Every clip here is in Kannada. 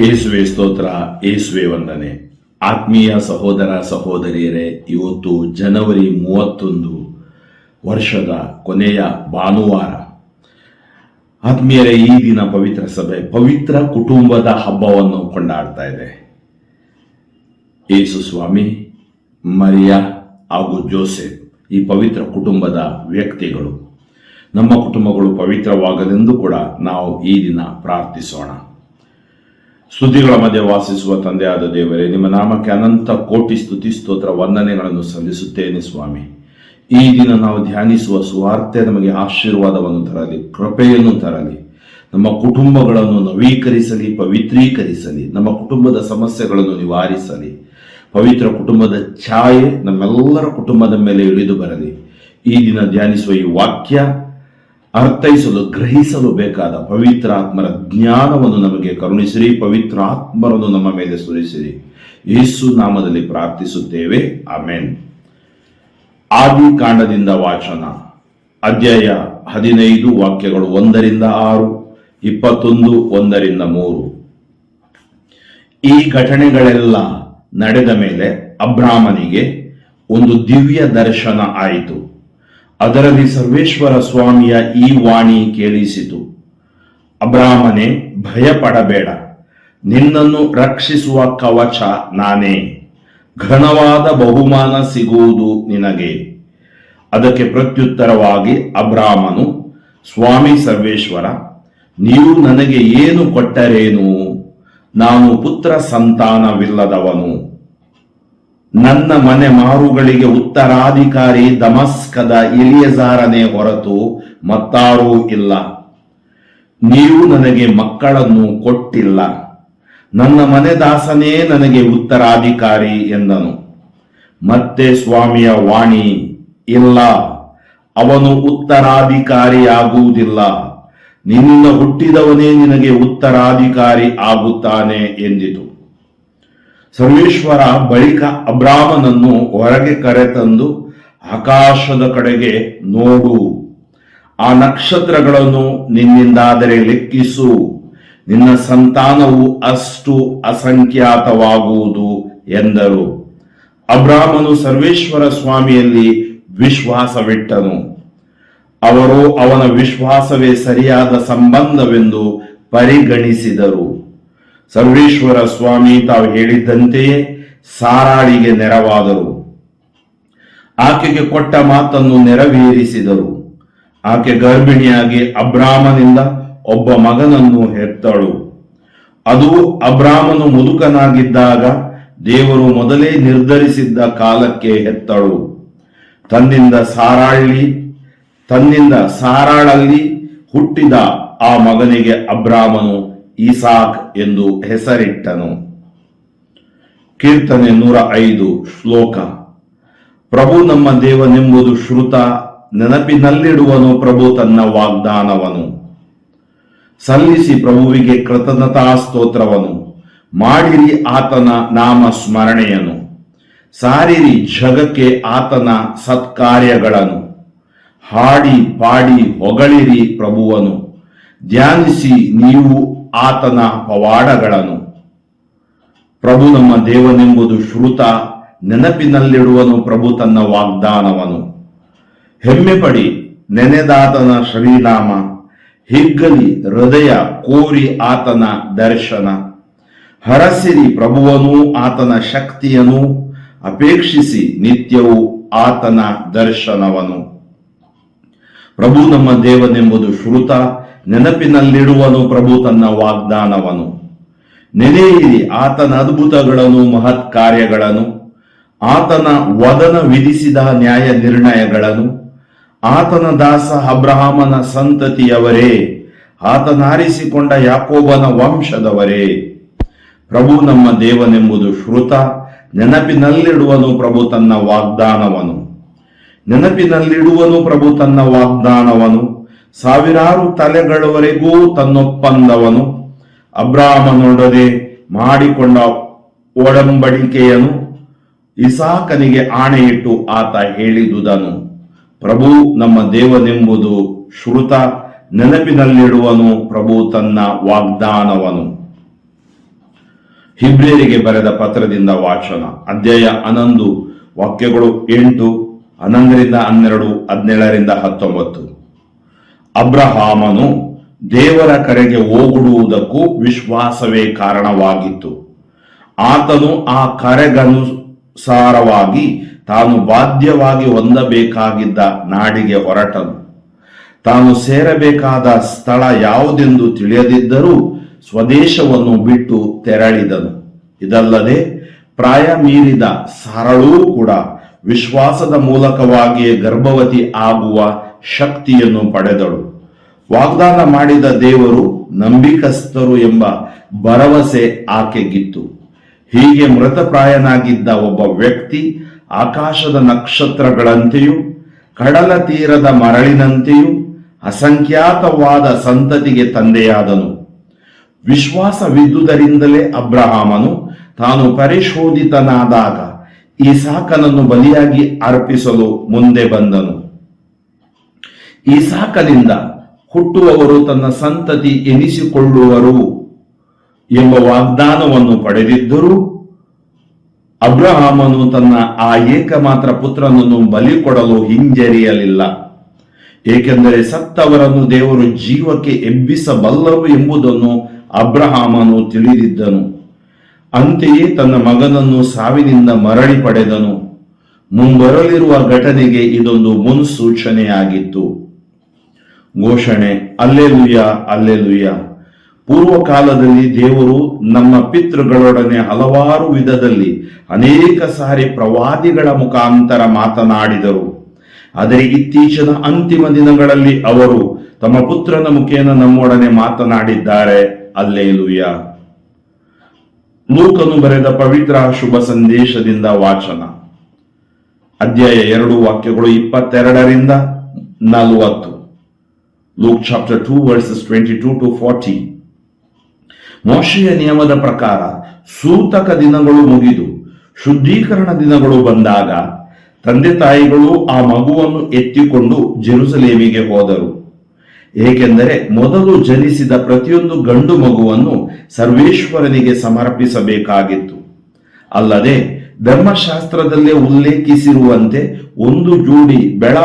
ಏಸುವೆ ಸ್ತೋತ್ರ ಏಸುವೆ ವಂದನೆ. ಆತ್ಮೀಯ ಸಹೋದರ ಸಹೋದರಿಯರೇ, ಇವತ್ತು ಜನವರಿ ಮೂವತ್ತೊಂದು ವರ್ಷದ ಕೊನೆಯ ಭಾನುವಾರ. ಆತ್ಮೀಯರೇ, ಈ ದಿನ ಪವಿತ್ರ ಸಭೆ, ಪವಿತ್ರ ಕುಟುಂಬದ ಹಬ್ಬವನ್ನು ಕೊಂಡಾಡ್ತಾ ಇದೆ. ಯೇಸು ಸ್ವಾಮಿ, ಮರಿಯಾ ಹಾಗೂ ಜೋಸೆಫ್, ಈ ಪವಿತ್ರ ಕುಟುಂಬದ ವ್ಯಕ್ತಿಗಳು. ನಮ್ಮ ಕುಟುಂಬಗಳು ಪವಿತ್ರವಾಗಲೆಂದು ಕೂಡ ನಾವು ಈ ದಿನ ಪ್ರಾರ್ಥಿಸೋಣ. ಸ್ತುತಿಗಳ ಮಧ್ಯೆ ವಾಸಿಸುವ ತಂದೆಯಾದ ದೇವರೇ, ನಿಮ್ಮ ನಾಮಕ್ಕೆ ಅನಂತ ಕೋಟಿ ಸ್ತುತಿ ಸ್ತೋತ್ರ ವಂದನೆಗಳನ್ನು ಸಲ್ಲಿಸುತ್ತೇನೆ ಸ್ವಾಮಿ. ಈ ದಿನ ನಾವು ಧ್ಯಾನಿಸುವ ಸುವಾರ್ತೆ ನಮಗೆ ಆಶೀರ್ವಾದವನ್ನು ತರಲಿ, ಕೃಪೆಯನ್ನು ತರಲಿ. ನಮ್ಮ ಕುಟುಂಬಗಳನ್ನು ನವೀಕರಿಸಲಿ, ಪವಿತ್ರೀಕರಿಸಲಿ. ನಮ್ಮ ಕುಟುಂಬದ ಸಮಸ್ಯೆಗಳನ್ನು ನಿವಾರಿಸಲಿ. ಪವಿತ್ರ ಕುಟುಂಬದ ಛಾಯೆ ನಮ್ಮೆಲ್ಲರ ಕುಟುಂಬದ ಮೇಲೆ ಇಳಿದು ಬರಲಿ. ಈ ದಿನ ಧ್ಯಾನಿಸುವ ಈ ವಾಕ್ಯ ಅರ್ಥೈಸಲು, ಗ್ರಹಿಸಲು ಬೇಕಾದ ಪವಿತ್ರ ಆತ್ಮರ ಜ್ಞಾನವನ್ನು ನಮಗೆ ಕರುಣಿಸಿರಿ ಪವಿತ್ರ ಆತ್ಮರನ್ನು ನಮ್ಮ ಮೇಲೆ ಸುರಿಸಿರಿ. ಯೇಸು ನಾಮದಲ್ಲಿ ಪ್ರಾರ್ಥಿಸುತ್ತೇವೆ. ಆಮೇನ್. ಆದಿ ಕಾಂಡದಿಂದ ವಾಚನ. ಅಧ್ಯಾಯ ಹದಿನೈದು, ವಾಕ್ಯಗಳು ಒಂದರಿಂದ ಆರು, ಇಪ್ಪತ್ತೊಂದು, ಒಂದರಿಂದ ಮೂರು. ಈ ಘಟನೆಗಳೆಲ್ಲ ನಡೆದ ಮೇಲೆ ಅಬ್ರಾಹ್ಮನಿಗೆ ಒಂದು ದಿವ್ಯ ದರ್ಶನ ಆಯಿತು. ಅದರಲ್ಲಿ ಸರ್ವೇಶ್ವರ ಸ್ವಾಮಿಯ ಈ ವಾಣಿ ಕೇಳಿಸಿತು. ಅಬ್ರಾಹ್ಮನೆ, ಭಯಪಡಬೇಡ. ನಿನ್ನನ್ನು ರಕ್ಷಿಸುವ ಕವಚ ನಾನೇ. ಘನವಾದ ಬಹುಮಾನ ಸಿಗುವುದು ನಿನಗೆ. ಅದಕ್ಕೆ ಪ್ರತ್ಯುತ್ತರವಾಗಿ ಅಬ್ರಾಹ್ಮನು, ಸ್ವಾಮಿ ಸರ್ವೇಶ್ವರ, ನೀವು ನನಗೆ ಏನು ಕೊಟ್ಟರೇನು? ನಾನು ಪುತ್ರ ಸಂತಾನವಿಲ್ಲದವನು. ನನ್ನ ಮನೆ ಮಾರುಗಳಿಗೆ ಉತ್ತರಾಧಿಕಾರಿ ದಮಸ್ಕದ ಇಲಿಯಜಾರನೇ ಹೊರತು ಮತ್ತಾರೂ ಇಲ್ಲ. ನೀವು ನನಗೆ ಮಕ್ಕಳನ್ನು ಕೊಟ್ಟಿಲ್ಲ. ನನ್ನ ಮನೆ ದಾಸನೇ ನನಗೆ ಉತ್ತರಾಧಿಕಾರಿ ಎಂದನು. ಮತ್ತೆ ಸ್ವಾಮಿಯ ವಾಣಿ, ಇಲ್ಲ, ಅವನು ಉತ್ತರಾಧಿಕಾರಿಯಾಗುವುದಿಲ್ಲ. ನಿನ್ನ ಹುಟ್ಟಿದವನೇ ನಿನಗೆ ಉತ್ತರಾಧಿಕಾರಿ ಆಗುತ್ತಾನೆ ಎಂದಿತು. ಸರ್ವೇಶ್ವರ ಬಳಿಕ ಅಬ್ರಾಮನನ್ನು ಹೊರಗೆ ಕರೆತಂದು ಆಕಾಶದ ಕಡೆಗೆ ನೋಡು. ಆ ನಕ್ಷತ್ರಗಳನ್ನು ನಿನ್ನಿಂದಾದರೆ ಲೆಕ್ಕಿಸು. ನಿನ್ನ ಸಂತಾನವು ಅಷ್ಟು ಅಸಂಖ್ಯಾತವಾಗುವುದು ಎಂದರು. ಅಬ್ರಾಹ್ಮನು ಸರ್ವೇಶ್ವರ ಸ್ವಾಮಿಯಲ್ಲಿ ವಿಶ್ವಾಸವಿಟ್ಟನು. ಅವರು ಅವನ ವಿಶ್ವಾಸವೇ ಸರಿಯಾದ ಸಂಬಂಧವೆಂದು ಪರಿಗಣಿಸಿದರು. ಸರ್ವೇಶ್ವರ ಸ್ವಾಮಿ ತಾವು ಹೇಳಿದ್ದಂತೆಯೇ ಸಾರಾಳಿಗೆ ನೆರವಾದರು. ಆಕೆಗೆ ಕೊಟ್ಟ ಮಾತನ್ನು ನೆರವೇರಿಸಿದರು. ಆಕೆ ಗರ್ಭಿಣಿಯಾಗಿ ಅಬ್ರಾಮನಿಂದ ಒಬ್ಬ ಮಗನನ್ನು ಹೆತ್ತಳು. ಅದು ಅಬ್ರಾಮನು ಮುದುಕನಾಗಿದ್ದಾಗ ದೇವರು ಮೊದಲೇ ನಿರ್ಧರಿಸಿದ್ದ ಕಾಲಕ್ಕೆ ಹೆತ್ತಳು. ತನ್ನಿಂದ ಸಾರಾಳಿ ತನ್ನಿಂದ ಸಾರಾಳಲ್ಲಿ ಹುಟ್ಟಿದ ಆ ಮಗನಿಗೆ ಅಬ್ರಾಮನು ಈಸಾಕ್ ಎಂದು ಹೆಸರಿಟ್ಟನು. ಕೀರ್ತನೆ ನೂರ ಐದು ಶ್ಲೋಕ. ಪ್ರಭು ನಮ್ಮ ದೇವನೆಂಬುದು ಶ್ರುತ, ನೆನಪಿನಲ್ಲಿಡುವನು ಪ್ರಭು ತನ್ನ ವಾಗ್ದಾನವನು. ಸಲ್ಲಿಸಿ ಪ್ರಭುವಿಗೆ ಕೃತಜ್ಞತಾ ಸ್ತೋತ್ರವನು ಮಾಡಿರಿ ಆತನ ನಾಮ ಸ್ಮರಣೆಯನು ಸಾರಿರಿ ಜಗಕ್ಕೆ ಆತನ ಸತ್ಕಾರ್ಯಗಳನ್ನು. ಹಾಡಿ ಪಾಡಿ ಹೊಗಳಿರಿ ಪ್ರಭುವನು. ಧ್ಯಾನಿಸಿ ನೀವು ಆತನ ಪವಾಡಗಳನ್ನು. ಪ್ರಭು ನಮ್ಮ ದೇವನೆಂಬುದು ಶ್ರುತ, ನೆನಪಿನಲ್ಲಿಡುವನು ಪ್ರಭು ತನ್ನ ವಾಗ್ದಾನವನು. ಹೆಮ್ಮೆ ಪಡಿ ನೆನೆದಾತನ ಶ್ರೀನಾಮ ಹಿಗ್ಗಲಿ ಹೃದಯ ಕೋರಿ ಆತನ ದರ್ಶನ. ಹರಸಿರಿ ಪ್ರಭುವನು ಆತನ ಶಕ್ತಿಯನು, ಅಪೇಕ್ಷಿಸಿ ನಿತ್ಯವೂ ಆತನ ದರ್ಶನವನು. ಪ್ರಭು ನಮ್ಮ ದೇವನೆಂಬುದು ಶ್ರುತ ನೆನಪಿನಲ್ಲಿಡುವನು ಪ್ರಭು ತನ್ನ ವಾಗ್ದಾನವನು. ನೆನೆಯಿರಿ ಆತನ ಅದ್ಭುತಗಳನ್ನು, ಮಹತ್ ಕಾರ್ಯಗಳನ್ನು. ಆತನ ವದನ ವಿಧಿಸಿದ ನ್ಯಾಯ ನಿರ್ಣಯಗಳನ್ನು. ಆತನ ದಾಸ ಅಬ್ರಹಾಮನ ಸಂತತಿಯವರೇ, ಆತನಾರಿಸಿಕೊಂಡ ಯಾಕೋಬನ ವಂಶದವರೇ. ಪ್ರಭು ನಮ್ಮ ದೇವನೆಂಬುದು ಶ್ರುತ, ನೆನಪಿನಲ್ಲಿಡುವನು ಪ್ರಭು ತನ್ನ ವಾಗ್ದಾನವನು. ನೆನಪಿನಲ್ಲಿಡುವನು ಪ್ರಭು ತನ್ನ ವಾಗ್ದಾನವನು. ಸಾವಿರಾರು ತಲೆಗಳವರೆಗೂ ತನ್ನೊಪ್ಪಂದವನು. ಅಬ್ರಾಹ್ಮನೊಡನೆ ಮಾಡಿಕೊಂಡ ಒಡಂಬಡಿಕೆಯನು ಇಸಾಕನಿಗೆ ಆಣೆಯಿಟ್ಟು ಆತ ಹೇಳಿದುದನು. ಪ್ರಭು ನಮ್ಮ ದೇವನೆಂಬುದು ಶ್ರುತ ನೆನಪಿನಲ್ಲಿಡುವನು. ಪ್ರಭು ತನ್ನ ವಾಗ್ದಾನವನು. ಹಿಬ್ರೇರಿಗೆ ಬರೆದ ಪತ್ರದಿಂದ ವಾಚನ. ಅಧ್ಯಾಯ ಹನ್ನೊಂದು, ವಾಕ್ಯಗಳು ಎಂಟು, ಹನ್ನೊಂದರಿಂದ ಹನ್ನೆರಡು, ಹದಿನೇಳರಿಂದ ಹತ್ತೊಂಬತ್ತು. ಅಬ್ರಹಾಮನು ದೇವರ ಕರೆಗೆ ಹೋಗುಡುವುದಕ್ಕೂ ವಿಶ್ವಾಸವೇ ಕಾರಣವಾಗಿತ್ತು. ಆತನು ಆ ಕರೆಗನುಸಾರವಾಗಿ ತಾನು ಬಾಧ್ಯವಾಗಿ ಹೊಂದಬೇಕಾಗಿದ್ದ ನಾಡಿಗೆ ಹೊರಟನು. ತಾನು ಸೇರಬೇಕಾದ ಸ್ಥಳ ಯಾವುದೆಂದು ತಿಳಿಯದಿದ್ದರೂ ಸ್ವದೇಶವನ್ನು ಬಿಟ್ಟು ತೆರಳಿದನು. ಇದಲ್ಲದೆ ಪ್ರಾಯ ಮೀರಿದ ಸರಳೂ ಕೂಡ ವಿಶ್ವಾಸದ ಮೂಲಕವಾಗಿಯೇ ಗರ್ಭವತಿ ಆಗುವ ಶಕ್ತಿಯನ್ನು ಪಡೆದಳು. ವಾಗ್ದಾನ ಮಾಡಿದ ದೇವರು ನಂಬಿಕಸ್ಥರು ಎಂಬ ಭರವಸೆ ಆಕೆಗಿತ್ತು. ಹೀಗೆ ಮೃತಪ್ರಾಯನಾಗಿದ್ದ ಒಬ್ಬ ವ್ಯಕ್ತಿ ಆಕಾಶದ ನಕ್ಷತ್ರಗಳಂತೆಯೂ, ಕಡಲ ತೀರದ ಮರಳಿನಂತೆಯೂ ಅಸಂಖ್ಯಾತವಾದ ಸಂತತಿಗೆ ತಂದೆಯಾದನು. ವಿಶ್ವಾಸವಿದ್ದುದರಿಂದಲೇ ಅಬ್ರಹಾಮನು ತಾನು ಪರಿಶೋಧಿತನಾದಾಗ ಈ ಸಾಕನನ್ನು ಬಲಿಯಾಗಿ ಅರ್ಪಿಸಲು ಮುಂದೆ ಬಂದನು. ಈ ಸಾಕನಿಂದ ಹುಟ್ಟುವವರು ತನ್ನ ಸಂತತಿ ಎನಿಸಿಕೊಳ್ಳುವರು ಎಂಬ ವಾಗ್ದಾನವನ್ನು ಪಡೆದಿದ್ದರೂ ಅಬ್ರಹಾಮನು ತನ್ನ ಆ ಏಕಮಾತ್ರ ಪುತ್ರನನ್ನು ಬಲಿ ಕೊಡಲು ಹಿಂಜರಿಯಲಿಲ್ಲ. ಏಕೆಂದರೆ ಸತ್ತವರನ್ನು ದೇವರು ಜೀವಕ್ಕೆ ಎಬ್ಬಿಸಬಲ್ಲರು ಎಂಬುದನ್ನು ಅಬ್ರಹಾಮನು ತಿಳಿದಿದ್ದನು. ಅಂತೆಯೇ ತನ್ನ ಮಗನನ್ನು ಸಾವಿನಿಂದ ಮರಳಿ ಪಡೆದನು. ಮುಂಬರಲಿರುವ ಘಟನೆಗೆ ಇದೊಂದು ಮುನ್ಸೂಚನೆಯಾಗಿತ್ತು. ಘೋಷಣೆ ಅಲ್ಲೆಲುಯ್ಯ ಪೂರ್ವ ಪೂರ್ವಕಾಲದಲ್ಲಿ ದೇವರು ನಮ್ಮ ಪಿತೃಗಳೊಡನೆ ಹಲವಾರು ವಿಧದಲ್ಲಿ ಅನೇಕ ಸಾರಿ ಪ್ರವಾದಿಗಳ ಮುಖಾಂತರ ಮಾತನಾಡಿದರು. ಆದರೆ ಇತ್ತೀಚಿನ ಅಂತಿಮ ದಿನಗಳಲ್ಲಿ ಅವರು ತಮ್ಮ ಪುತ್ರನ ಮುಖೇನ ನಮ್ಮೊಡನೆ ಮಾತನಾಡಿದ್ದಾರೆ ಅಲ್ಲೇಲುಯ್ಯ ಲೂಕನು ಬರೆದ ಪವಿತ್ರ ಶುಭ ಸಂದೇಶದಿಂದ ವಾಚನ. ಅಧ್ಯಾಯ ಎರಡು ವಾಕ್ಯಗಳು ಇಪ್ಪತ್ತೆರಡರಿಂದ ನಲವತ್ತು. Luke chapter two verses twenty two to forty ನಿಯಮದ ಪ್ರಕಾರ ಸೂತಕ ದಿನಗಳು ಮುಗಿದು ಶುದ್ಧೀಕರಣ ದಿನಗಳು ಬಂದಾಗ ತಂದೆ ತಾಯಿಗಳು ಆ ಮಗುವನ್ನು ಎತ್ತಿಕೊಂಡು ಜೆರುಸಲೇಮಿಗೆ ಹೋದರು. ಏಕೆಂದರೆ ಮೊದಲು ಜನಿಸಿದ ಪ್ರತಿಯೊಂದು ಗಂಡು ಮಗುವನ್ನು ಸರ್ವೇಶ್ವರನಿಗೆ ಸಮರ್ಪಿಸಬೇಕಾಗಿತ್ತು. ಅಲ್ಲದೆ ಧರ್ಮಶಾಸ್ತ್ರದಲ್ಲೇ ಉಲ್ಲೇಖಿಸಿರುವಂತೆ ಒಂದು ಜೋಡಿ ಬೆಳ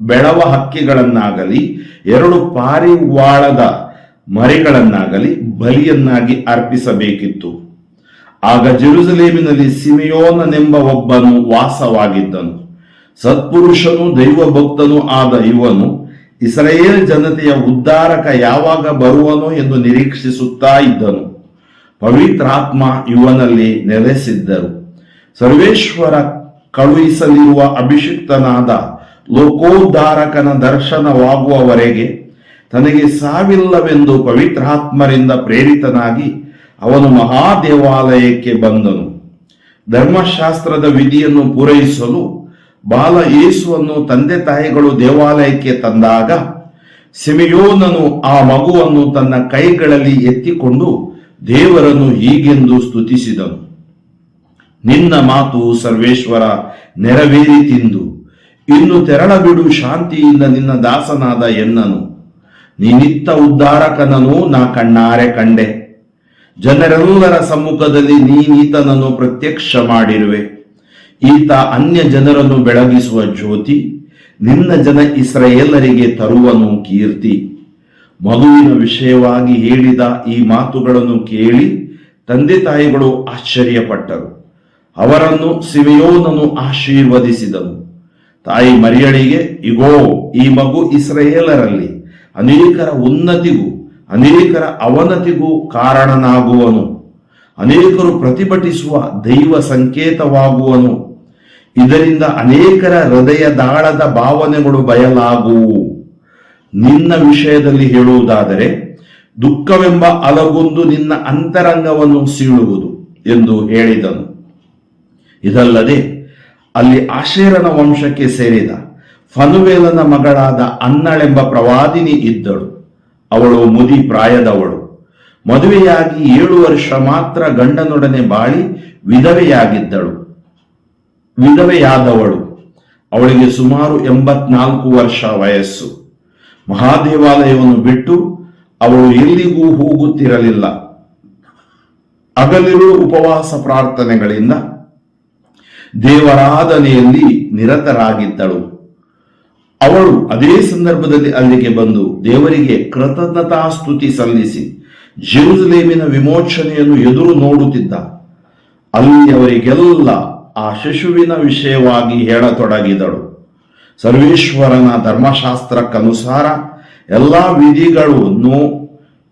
ಬೆಳವ ಹಕ್ಕಿಗಳನ್ನಾಗಲಿ, ಎರಡು ಪಾರಿವಾಳದ ಮರಿಗಳನ್ನಾಗಲಿ ಬಲಿಯನ್ನಾಗಿ ಅರ್ಪಿಸಬೇಕಿತ್ತು. ಆಗ ಜೆರುಸಲೇಮಿನಲ್ಲಿ ಸಿಮಿಯೋನನೆಂಬ ಒಬ್ಬನು ವಾಸವಾಗಿದ್ದನು. ಸತ್ಪುರುಷನು ದೈವ ಭಕ್ತನೂ ಆದ ಇವನು ಇಸ್ರೇಲ್ ಜನತೆಯ ಉದ್ಧಾರಕ ಯಾವಾಗ ಬರುವನೋ ಎಂದು ನಿರೀಕ್ಷಿಸುತ್ತಾ ಇದ್ದನು. ಪವಿತ್ರಾತ್ಮ ಇವನಲ್ಲಿ ನೆಲೆಸಿದ್ದರು. ಸರ್ವೇಶ್ವರ ಕಳುಹಿಸಲಿರುವ ಅಭಿಷಿಕ್ತನಾದ ಲೋಕೋದ್ಧಾರಕನ ದರ್ಶನವಾಗುವವರೆಗೆ ತನಗೆ ಸಾವಿಲ್ಲವೆಂದು ಪವಿತ್ರಾತ್ಮರಿಂದ ಪ್ರೇರಿತನಾಗಿ ಅವನು ಮಹಾದೇವಾಲಯಕ್ಕೆ ಬಂದನು. ಧರ್ಮಶಾಸ್ತ್ರದ ವಿಧಿಯನ್ನು ಪೂರೈಸಲು ಬಾಲ ಯೇಸುವನ್ನು ತಂದೆ ತಾಯಿಗಳು ದೇವಾಲಯಕ್ಕೆ ತಂದಾಗ ಸಿಮಿಯೋನನು ಆ ಮಗುವನ್ನು ತನ್ನ ಕೈಗಳಲ್ಲಿ ಎತ್ತಿಕೊಂಡು ದೇವರನ್ನು ಹೀಗೆಂದು ಸ್ತುತಿಸಿದನು. ನಿನ್ನ ಮಾತು ಸರ್ವೇಶ್ವರ ನೆರವೇರಿ ತಿಂದು ಇನ್ನು ತೆರಳಬಿಡು ಶಾಂತಿಯಿಂದ ನಿನ್ನ ದಾಸನಾದ ಎನ್ನನು. ನೀನಿತ್ತ ಉದ್ಧಾರಕನನು ನಾ ಕಣ್ಣಾರೆ ಕಂಡೆ. ಜನರೆಲ್ಲರ ಸಮ್ಮುಖದಲ್ಲಿ ನೀನೀತನನ್ನು ಪ್ರತ್ಯಕ್ಷ ಮಾಡಿರುವೆ. ಈತ ಅನ್ಯ ಜನರನ್ನು ಬೆಳಗಿಸುವ ಜ್ಯೋತಿ, ನಿನ್ನ ಜನ ಇಸ್ರೇಲರಿಗೆ ತರುವನು ಕೀರ್ತಿ. ಮಗುವಿನ ವಿಷಯವಾಗಿ ಹೇಳಿದ ಈ ಮಾತುಗಳನ್ನು ಕೇಳಿ ತಂದೆ ತಾಯಿಗಳು ಆಶ್ಚರ್ಯಪಟ್ಟರು. ಅವರನ್ನು ಸಿವೆಯೋನನು ಆಶೀರ್ವದಿಸಿದನು. ತಾಯಿ ಮರಿಯಳಿಗೆ, ಇಗೋ, ಈ ಮಗು ಇಸ್ರಾಯೇಲರಲ್ಲಿ ಅನೇಕರ ಉನ್ನತಿಗೂ, ಅನೇಕರ ಅವನತಿಗೂ ಕಾರಣನಾಗುವನು. ಅನೇಕರು ಪ್ರತಿಭಟಿಸುವ ದೈವ ಸಂಕೇತವಾಗುವನು. ಇದರಿಂದ ಅನೇಕರ ಹೃದಯ ದಾಳದ ಭಾವನೆಗಳು ಬಯಲಾಗುವು. ನಿನ್ನ ವಿಷಯದಲ್ಲಿ ಹೇಳುವುದಾದರೆ, ದುಃಖವೆಂಬ ಅಲಗೊಂದು ನಿನ್ನ ಅಂತರಂಗವನ್ನು ಸೀಳುವುದು ಎಂದು ಹೇಳಿದನು. ಇದಲ್ಲದೆ ಅಲ್ಲಿ ಆಶೇರನ ವಂಶಕ್ಕೆ ಸೇರಿದ ಫನುವೇಲನ ಮಗಳಾದ ಅನ್ನಳೆಂಬ ಪ್ರವಾದಿನಿ ಇದ್ದಳು. ಅವಳು ಮುದಿ ಪ್ರಾಯದವಳು. ಮದುವೆಯಾಗಿ ಏಳು ವರ್ಷ ಮಾತ್ರ ಗಂಡನೊಡನೆ ಬಾಳಿ ವಿಧವೆಯಾಗಿದ್ದಳು. ವಿಧವೆಯಾದವಳು. ಅವಳಿಗೆ ಸುಮಾರು ಎಂಬತ್ನಾಲ್ಕು ವರ್ಷ ವಯಸ್ಸು. ಮಹಾದೇವಾಲಯವನ್ನು ಬಿಟ್ಟು ಅವಳು ಎಲ್ಲಿಗೂ ಹೋಗುತ್ತಿರಲಿಲ್ಲ. ಹಗಲಿರುಳು ಉಪವಾಸ ಪ್ರಾರ್ಥನೆಗಳಿಂದ ದೇವರಾಧನೆಯಲ್ಲಿ ನಿರತರಾಗಿದ್ದಳು. ಅವಳು ಅದೇ ಸಂದರ್ಭದಲ್ಲಿ ಅಲ್ಲಿಗೆ ಬಂದು ದೇವರಿಗೆ ಕೃತಜ್ಞತಾ ಸ್ತುತಿ ಸಲ್ಲಿಸಿ ಜೆರುಸಲೇಮಿನ ವಿಮೋಚನೆಯನ್ನು ಎದುರು ನೋಡುತ್ತಿದ್ದ. ಅಲ್ಲಿಯವರಿಗೆಲ್ಲ ಆ ಶಿಶುವಿನ ವಿಷಯವಾಗಿ ಹೇಳತೊಡಗಿದಳು. ಸರ್ವೇಶ್ವರನ ಧರ್ಮಶಾಸ್ತ್ರಕ್ಕನುಸಾರ ಎಲ್ಲ ವಿಧಿಗಳನ್ನು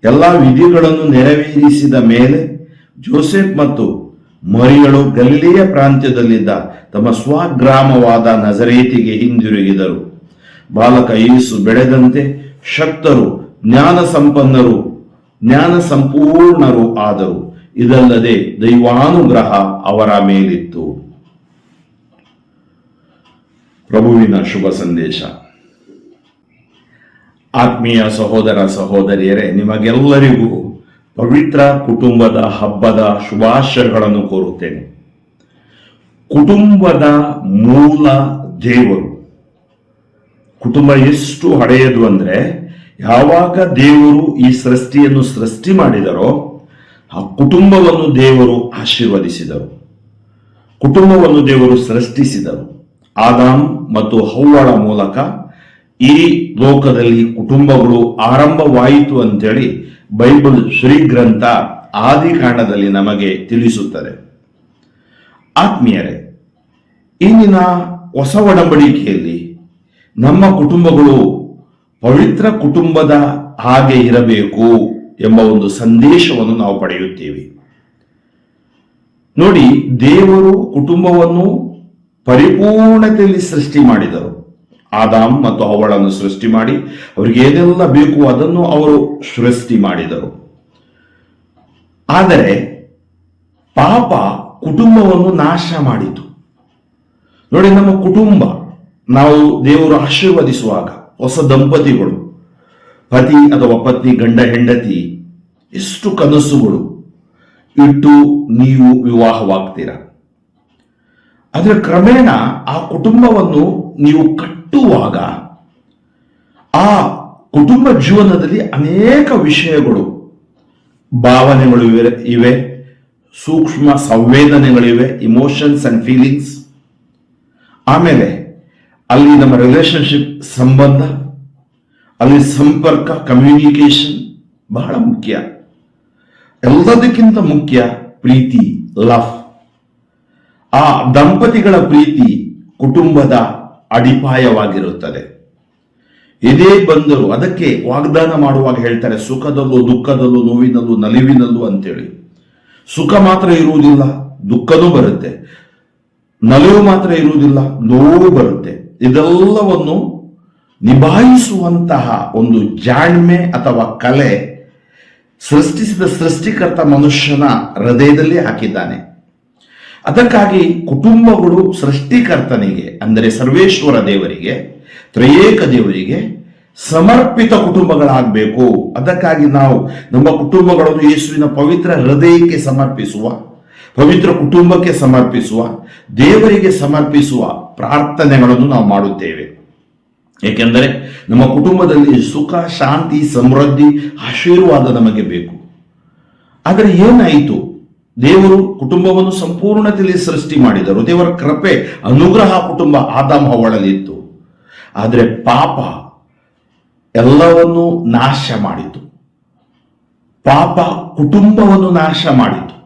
ಎಲ್ಲ ವಿಧಿಗಳನ್ನು ನೆರವೇರಿಸಿದ ಮೇಲೆ ಜೋಸೆಫ್ ಮತ್ತು ಮರಿಯಳು ಗಲ್ಲಿಯ ಪ್ರಾಂತ್ಯದಲ್ಲಿದ್ದ ತಮ್ಮ ಸ್ವಗ್ರಾಮವಾದ ನಜರೇತಿಗೆ ಹಿಂದಿರುಗಿದರು. ಬಾಲಕ ಯೇಸು ಬೆಳೆದಂತೆ ಶಕ್ತರು ಜ್ಞಾನ ಸಂಪನ್ನರು ಜ್ಞಾನ ಸಂಪೂರ್ಣರು ಆದರು. ಇದಲ್ಲದೆ ದೈವಾನುಗ್ರಹ ಅವರ ಮೇಲಿತ್ತು. ಪ್ರಭುವಿನ ಶುಭ ಸಂದೇಶ. ಆತ್ಮೀಯ ಸಹೋದರ ಸಹೋದರಿಯರೇ, ನಿಮಗೆಲ್ಲರಿಗೂ ಪವಿತ್ರ ಕುಟುಂಬದ ಹಬ್ಬದ ಶುಭಾಶಯಗಳನ್ನು ಕೋರುತ್ತೇನೆ. ಕುಟುಂಬದ ಮೂಲ ದೇವರು. ಕುಟುಂಬ ಎಷ್ಟು ಹಳೆಯದು ಅಂದ್ರೆ, ಯಾವಾಗ ದೇವರು ಈ ಸೃಷ್ಟಿಯನ್ನು ಸೃಷ್ಟಿ ಮಾಡಿದರೋ, ಆ ಕುಟುಂಬವನ್ನು ದೇವರು ಆಶೀರ್ವದಿಸಿದರು. ಕುಟುಂಬವನ್ನು ದೇವರು ಸೃಷ್ಟಿಸಿದರು. ಆದಾಮ್ ಮತ್ತು ಹವ್ವಳ ಮೂಲಕ ಈ ಲೋಕದಲ್ಲಿ ಕುಟುಂಬಗಳು ಆರಂಭವಾಯಿತು ಅಂತೇಳಿ ಬೈಬಲ್ ಶ್ರೀ ಗ್ರಂಥ ಆದಿಕಾಂಡದಲ್ಲಿ ನಮಗೆ ತಿಳಿಸುತ್ತದೆ. ಆತ್ಮೀಯರೇ, ಇಂದಿನ ಹೊಸ ಒಡಂಬಡಿಕೆಯಲ್ಲಿ ನಮ್ಮ ಕುಟುಂಬಗಳು ಪವಿತ್ರ ಕುಟುಂಬದ ಹಾಗೆ ಇರಬೇಕು ಎಂಬ ಒಂದು ಸಂದೇಶವನ್ನು ನಾವು ಪಡೆಯುತ್ತೇವೆ. ನೋಡಿ, ದೇವರು ಕುಟುಂಬವನ್ನು ಪರಿಪೂರ್ಣತೆಯಲ್ಲಿ ಸೃಷ್ಟಿ ಮಾಡಿದರು. ಆದಾಮ್ ಮತ್ತು ಅವಳನ್ನು ಸೃಷ್ಟಿ ಮಾಡಿ, ಅವರಿಗೆ ಏನೆಲ್ಲ ಬೇಕು ಅದನ್ನು ಅವರು ಸೃಷ್ಟಿ ಮಾಡಿದರು. ಆದರೆ ಪಾಪ ಕುಟುಂಬವನ್ನು ನಾಶ ಮಾಡಿತು. ನೋಡಿ, ನಮ್ಮ ಕುಟುಂಬ, ನಾವು ದೇವರು ಆಶೀರ್ವದಿಸುವಾಗ ಹೊಸ ದಂಪತಿಗಳು, ಪತಿ ಅಥವಾ ಪತ್ನಿ, ಗಂಡ, ಹೆಂಡತಿ ಎಷ್ಟು ಕನಸುಗಳು ಇಟ್ಟು ನೀವು ವಿವಾಹವಾಗ್ತೀರಾ? ಆದರೆ ಕ್ರಮೇಣ ಆ ಕುಟುಂಬವನ್ನು ನೀವು ಕಟ್ಟುವಾಗ ಆ ಕುಟುಂಬ ಜೀವನದಲ್ಲಿ ಅನೇಕ ವಿಷಯಗಳು, ಭಾವನೆಗಳು ಇವೆ ಇವೆ. ಸೂಕ್ಷ್ಮ ಸಂವೇದನೆಗಳಿವೆ ಇಮೋಷನ್ಸ್ ಅಂಡ್ ಫೀಲಿಂಗ್ಸ್ ಆಮೇಲೆ ಅಲ್ಲಿ ನಮ್ಮ ರಿಲೇಶನ್ಶಿಪ್ ಸಂಬಂಧ, ಅಲ್ಲಿ ಸಂಪರ್ಕ ಕಮ್ಯುನಿಕೇಶನ್ ಬಹಳ ಮುಖ್ಯ. ಎಲ್ಲದಕ್ಕಿಂತ ಮುಖ್ಯ ಪ್ರೀತಿ ಲವ್ ಆ ದಂಪತಿಗಳ ಪ್ರೀತಿ, ಕುಟುಂಬದ ಅಡಿಪಾಯವಾಗಿರುತ್ತದೆ. ಇದೇ ಬಂದರು ಅದಕ್ಕೆ ವಾಗ್ದಾನ ಮಾಡುವಾಗ ಹೇಳ್ತಾರೆ, ಸುಖದಲ್ಲೂ ದುಃಖದಲ್ಲೂ ನೋವಿನಲ್ಲೂ ನಲಿವಿನಲ್ಲೂ ಅಂತೇಳಿ. ಸುಖ ಮಾತ್ರ ಇರುವುದಿಲ್ಲ, ದುಃಖನೂ ಬರುತ್ತೆ. ನಲಿವು ಮಾತ್ರ ಇರುವುದಿಲ್ಲ, ನೋವು ಬರುತ್ತೆ. ಇದೆಲ್ಲವನ್ನು ನಿಭಾಯಿಸುವಂತಹ ಒಂದು ಜಾಣ್ಮೆ ಅಥವಾ ಕಲೆ ಸೃಷ್ಟಿಸಿದ ಸೃಷ್ಟಿಕರ್ತ ಮನುಷ್ಯನ ಹೃದಯದಲ್ಲಿ ಹಾಕಿದ್ದಾನೆ. ಅದಕ್ಕಾಗಿ ಕುಟುಂಬಗಳು ಸೃಷ್ಟಿಕರ್ತನಿಗೆ, ಅಂದರೆ ಸರ್ವೇಶ್ವರ ದೇವರಿಗೆ, ತ್ರಯೇಕ ದೇವರಿಗೆ ಸಮರ್ಪಿತ ಕುಟುಂಬಗಳಾಗಬೇಕು. ಅದಕ್ಕಾಗಿ ನಾವು ನಮ್ಮ ಕುಟುಂಬಗಳನ್ನು ಯೇಸುವಿನ ಪವಿತ್ರ ಹೃದಯಕ್ಕೆ ಸಮರ್ಪಿಸುವ, ಪವಿತ್ರ ಕುಟುಂಬಕ್ಕೆ ಸಮರ್ಪಿಸುವ, ದೇವರಿಗೆ ಸಮರ್ಪಿಸುವ ಪ್ರಾರ್ಥನೆಗಳನ್ನು ನಾವು ಮಾಡುತ್ತೇವೆ. ಏಕೆಂದರೆ ನಮ್ಮ ಕುಟುಂಬದಲ್ಲಿ ಸುಖ, ಶಾಂತಿ, ಸಮೃದ್ಧಿ, ಆಶೀರ್ವಾದ ನಮಗೆ ಬೇಕು. ಆದರೆ ಏನಾಯಿತು? ದೇವರು ಕುಟುಂಬವನ್ನು ಸಂಪೂರ್ಣತೆಯಲ್ಲಿ ಸೃಷ್ಟಿ ಮಾಡಿದರು. ದೇವರ ಕೃಪೆ, ಅನುಗ್ರಹ ಕುಟುಂಬ ಆದಾಮ ಒಳಲಿತ್ತು ಆದರೆ ಪಾಪ ಎಲ್ಲವನ್ನು ನಾಶ ಮಾಡಿತು. ಪಾಪ ಕುಟುಂಬವನ್ನು ನಾಶ ಮಾಡಿತು.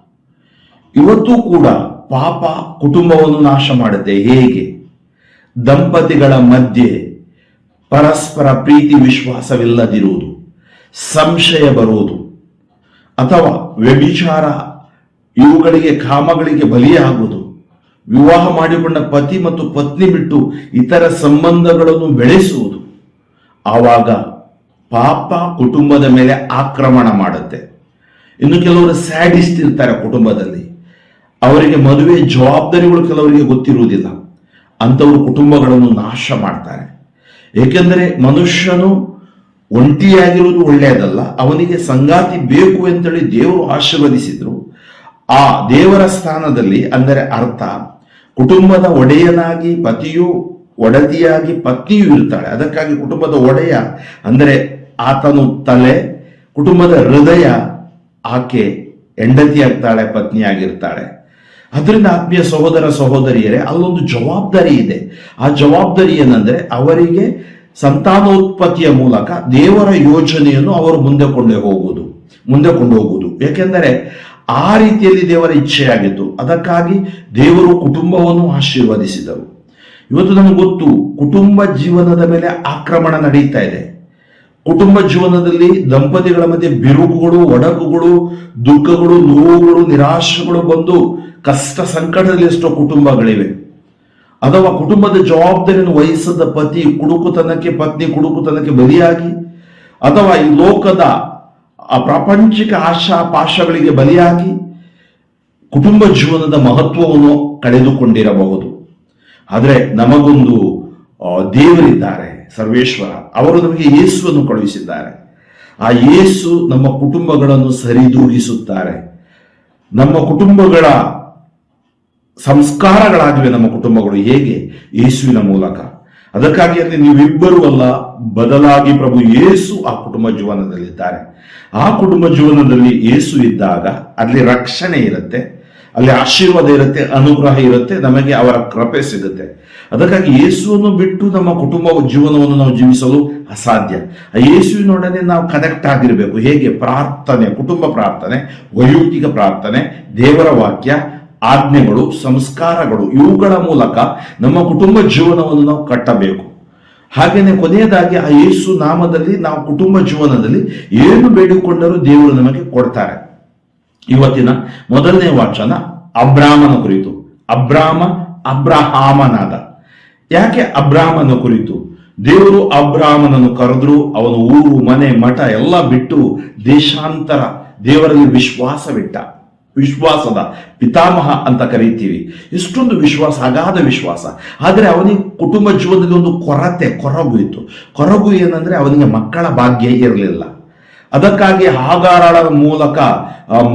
ಇವತ್ತು ಕೂಡ ಪಾಪ ಕುಟುಂಬವನ್ನು ನಾಶ ಮಾಡುತ್ತೆ ಹೇಗೆ? ದಂಪತಿಗಳ ಮಧ್ಯೆ ಪರಸ್ಪರ ಪ್ರೀತಿ ವಿಶ್ವಾಸವಿಲ್ಲದಿರುವುದು, ಸಂಶಯ ಬರುವುದು, ಅಥವಾ ವ್ಯಭಿಚಾರ ಇವುಗಳಿಗೆ ಕಾಮಗಳಿಗೆ ಬಲಿಯಾಗುವುದು ವಿವಾಹ ಮಾಡಿಕೊಂಡ ಪತಿ ಮತ್ತು ಪತ್ನಿ ಬಿಟ್ಟು ಇತರ ಸಂಬಂಧಗಳನ್ನು ಬೆಳೆಸುವುದು. ಆವಾಗ ಪಾಪ ಕುಟುಂಬದ ಮೇಲೆ ಆಕ್ರಮಣ ಮಾಡುತ್ತೆ. ಇನ್ನು ಕೆಲವರು ಸ್ಯಾಡಿಸ್ಟ್ ಇರ್ತಾರೆ ಕುಟುಂಬದಲ್ಲಿ. ಅವರಿಗೆ ಮದುವೆ ಜವಾಬ್ದಾರಿಗಳು ಕೆಲವರಿಗೆ ಗೊತ್ತಿರುವುದಿಲ್ಲ. ಅಂಥವರು ಕುಟುಂಬಗಳನ್ನು ನಾಶ ಮಾಡ್ತಾರೆ. ಏಕೆಂದರೆ ಮನುಷ್ಯನು ಒಂಟಿಯಾಗಿರುವುದು ಒಳ್ಳೆಯದಲ್ಲ, ಅವನಿಗೆ ಸಂಗಾತಿ ಬೇಕು ಅಂತೇಳಿ ದೇವರು ಆಶೀರ್ವದಿಸಿದ್ರು. ಆ ದೇವರ ಸ್ಥಾನದಲ್ಲಿ ಅಂದರೆ ಅರ್ಥ, ಕುಟುಂಬದ ಒಡೆಯನಾಗಿ ಪತಿಯು ಒಡತಿಯಾಗಿ ಪತ್ನಿಯು ಇರ್ತಾಳೆ. ಅದಕ್ಕಾಗಿ ಕುಟುಂಬದ ಒಡೆಯ ಅಂದರೆ ಆತನು ತಲೆ, ಕುಟುಂಬದ ಹೃದಯ ಆಕೆ ಹೆಂಡತಿ ಆಗ್ತಾಳೆ ಪತ್ನಿ ಆಗಿರ್ತಾಳೆ ಅದರಿಂದ ಆತ್ಮೀಯ ಸಹೋದರ ಸಹೋದರಿಯರೇ, ಅಲ್ಲೊಂದು ಜವಾಬ್ದಾರಿ ಇದೆ. ಆ ಜವಾಬ್ದಾರಿ ಏನಂದ್ರೆ ಅವರಿಗೆ ಸಂತಾನೋತ್ಪತ್ತಿಯ ಮೂಲಕ ದೇವರ ಯೋಜನೆಯನ್ನು ಅವರು ಮುಂದೆ ಕೊಂಡೇ ಹೋಗುವುದು, ಮುಂದೆ ಕೊಂಡು ಹೋಗುವುದು ಯಾಕೆಂದರೆ ಆ ರೀತಿಯಲ್ಲಿ ದೇವರ ಇಚ್ಛೆಯಾಗಿತ್ತು. ಅದಕ್ಕಾಗಿ ದೇವರು ಕುಟುಂಬವನ್ನು ಆಶೀರ್ವದಿಸಿದರು. ಇವತ್ತು ನಮಗೆ ಗೊತ್ತು, ಕುಟುಂಬ ಜೀವನದ ಮೇಲೆ ಆಕ್ರಮಣ ನಡೀತಾ ಇದೆ. ಕುಟುಂಬ ಜೀವನದಲ್ಲಿ ದಂಪತಿಗಳ ಮಧ್ಯೆ ಬಿರುಕುಗಳು, ಒಡಕುಗಳು, ದುಃಖಗಳು, ನೋವುಗಳು, ನಿರಾಶೆಗಳು ಬಂದು ಕಷ್ಟ ಸಂಕಟದಲ್ಲಿ ಎಷ್ಟೋ ಕುಟುಂಬಗಳಿವೆ. ಅಥವಾ ಕುಟುಂಬದ ಜವಾಬ್ದಾರಿಯನ್ನು ವಹಿಸದ ಪತಿ, ಕುಡುಕುತನಕ್ಕೆ ಪತ್ನಿ, ಕುಡುಕುತನಕ್ಕೆ ಬಲಿಯಾಗಿ, ಅಥವಾ ಈ ಲೋಕದ ಆ ಪ್ರಾಪಂಚಿಕ ಆಶಾ ಪಾಶಗಳಿಗೆ ಬಲಿಯಾಗಿ ಕುಟುಂಬ ಜೀವನದ ಮಹತ್ವವನ್ನು ಕಳೆದುಕೊಂಡಿರಬಹುದು. ಆದರೆ ನಮಗೊಂದು ದೇವರಿದ್ದಾರೆ, ಸರ್ವೇಶ್ವರ. ಅವರು ನಮಗೆ ಯೇಸುವನ್ನು ಕಳುಹಿಸಿದ್ದಾರೆ. ಆ ಯೇಸು ನಮ್ಮ ಕುಟುಂಬಗಳನ್ನು ಸರಿದೂಗಿಸುತ್ತಾರೆ. ನಮ್ಮ ಕುಟುಂಬಗಳ ಸಂಸ್ಕಾರಗಳಾಗಿವೆ ನಮ್ಮ ಕುಟುಂಬಗಳು. ಹೇಗೆ? ಯೇಸುವಿನ ಮೂಲಕ. ಅದಕ್ಕಾಗಿ ಅಲ್ಲಿ ನೀವಿಬ್ಬರು ಅಲ್ಲ, ಬದಲಾಗಿ ಪ್ರಭು ಯೇಸು ಆ ಕುಟುಂಬ ಜೀವನದಲ್ಲಿದ್ದಾರೆ. ಆ ಕುಟುಂಬ ಜೀವನದಲ್ಲಿ ಏಸು ಇದ್ದಾಗ ಅಲ್ಲಿ ರಕ್ಷಣೆ ಇರುತ್ತೆ, ಅಲ್ಲಿ ಆಶೀರ್ವಾದ ಇರುತ್ತೆ, ಅನುಗ್ರಹ ಇರುತ್ತೆ, ನಮಗೆ ಅವರ ಕೃಪೆ ಸಿಗುತ್ತೆ. ಅದಕ್ಕಾಗಿ ಯೇಸುವನ್ನು ಬಿಟ್ಟು ನಮ್ಮ ಕುಟುಂಬ ಜೀವನವನ್ನು ನಾವು ಜೀವಿಸಲು ಅಸಾಧ್ಯ. ಆ ಯೇಸುವಿನೊಡನೆ ನಾವು ಕನೆಕ್ಟ್ ಆಗಿರಬೇಕು. ಹೇಗೆ? ಪ್ರಾರ್ಥನೆ, ಕುಟುಂಬ ಪ್ರಾರ್ಥನೆ, ವೈಯಕ್ತಿಕ ಪ್ರಾರ್ಥನೆ, ದೇವರ ವಾಕ್ಯ ಆಜ್ಞೆಗಳು, ಸಂಸ್ಕಾರಗಳು, ಇವುಗಳ ಮೂಲಕ ನಮ್ಮ ಕುಟುಂಬ ಜೀವನವನ್ನು ನಾವು ಕಟ್ಟಬೇಕು. ಹಾಗೆಯೇ ಕೊನೆಯದಾಗಿ ಆ ಯೇಸು ನಾಮದಲ್ಲಿ ನಾವು ಕುಟುಂಬ ಜೀವನದಲ್ಲಿ ಏನು ಬೇಡಿಕೊಂಡರೂ ದೇವರು ನಮಗೆ ಕೊಡ್ತಾರೆ. ಇವತ್ತಿನ ಮೊದಲನೇ ವಾಚನ ಅಬ್ರಾಮನ ಕುರಿತು. ಅಬ್ರಾಹ್ಮ ಅಬ್ರಹಾಮನಾದ. ಯಾಕೆ ಅಬ್ರಾಮನ ಕುರಿತು? ದೇವರು ಅಬ್ರಾಮನನ್ನು ಕರೆದ್ರು, ಅವನು ಊರು, ಮನೆ, ಮಠ ಎಲ್ಲ ಬಿಟ್ಟು ದೇಶಾಂತರ, ದೇವರಲ್ಲಿ ವಿಶ್ವಾಸವಿಟ್ಟ. ವಿಶ್ವಾಸದ ಪಿತಾಮಹ ಅಂತ ಕರೀತೀವಿ. ಇಷ್ಟೊಂದು ವಿಶ್ವಾಸ, ಅಗಾಧ ವಿಶ್ವಾಸ. ಆದರೆ ಅವನಿಗೆ ಕುಟುಂಬ ಜೀವನದಲ್ಲಿ ಒಂದು ಕೊರತೆ, ಕೊರಗು ಇತ್ತು. ಕೊರಗು ಏನಂದ್ರೆ ಅವನಿಗೆ ಮಕ್ಕಳ ಭಾಗ್ಯ ಇರಲಿಲ್ಲ. ಅದಕ್ಕಾಗಿ ಹಾಗಾರಳ ಮೂಲಕ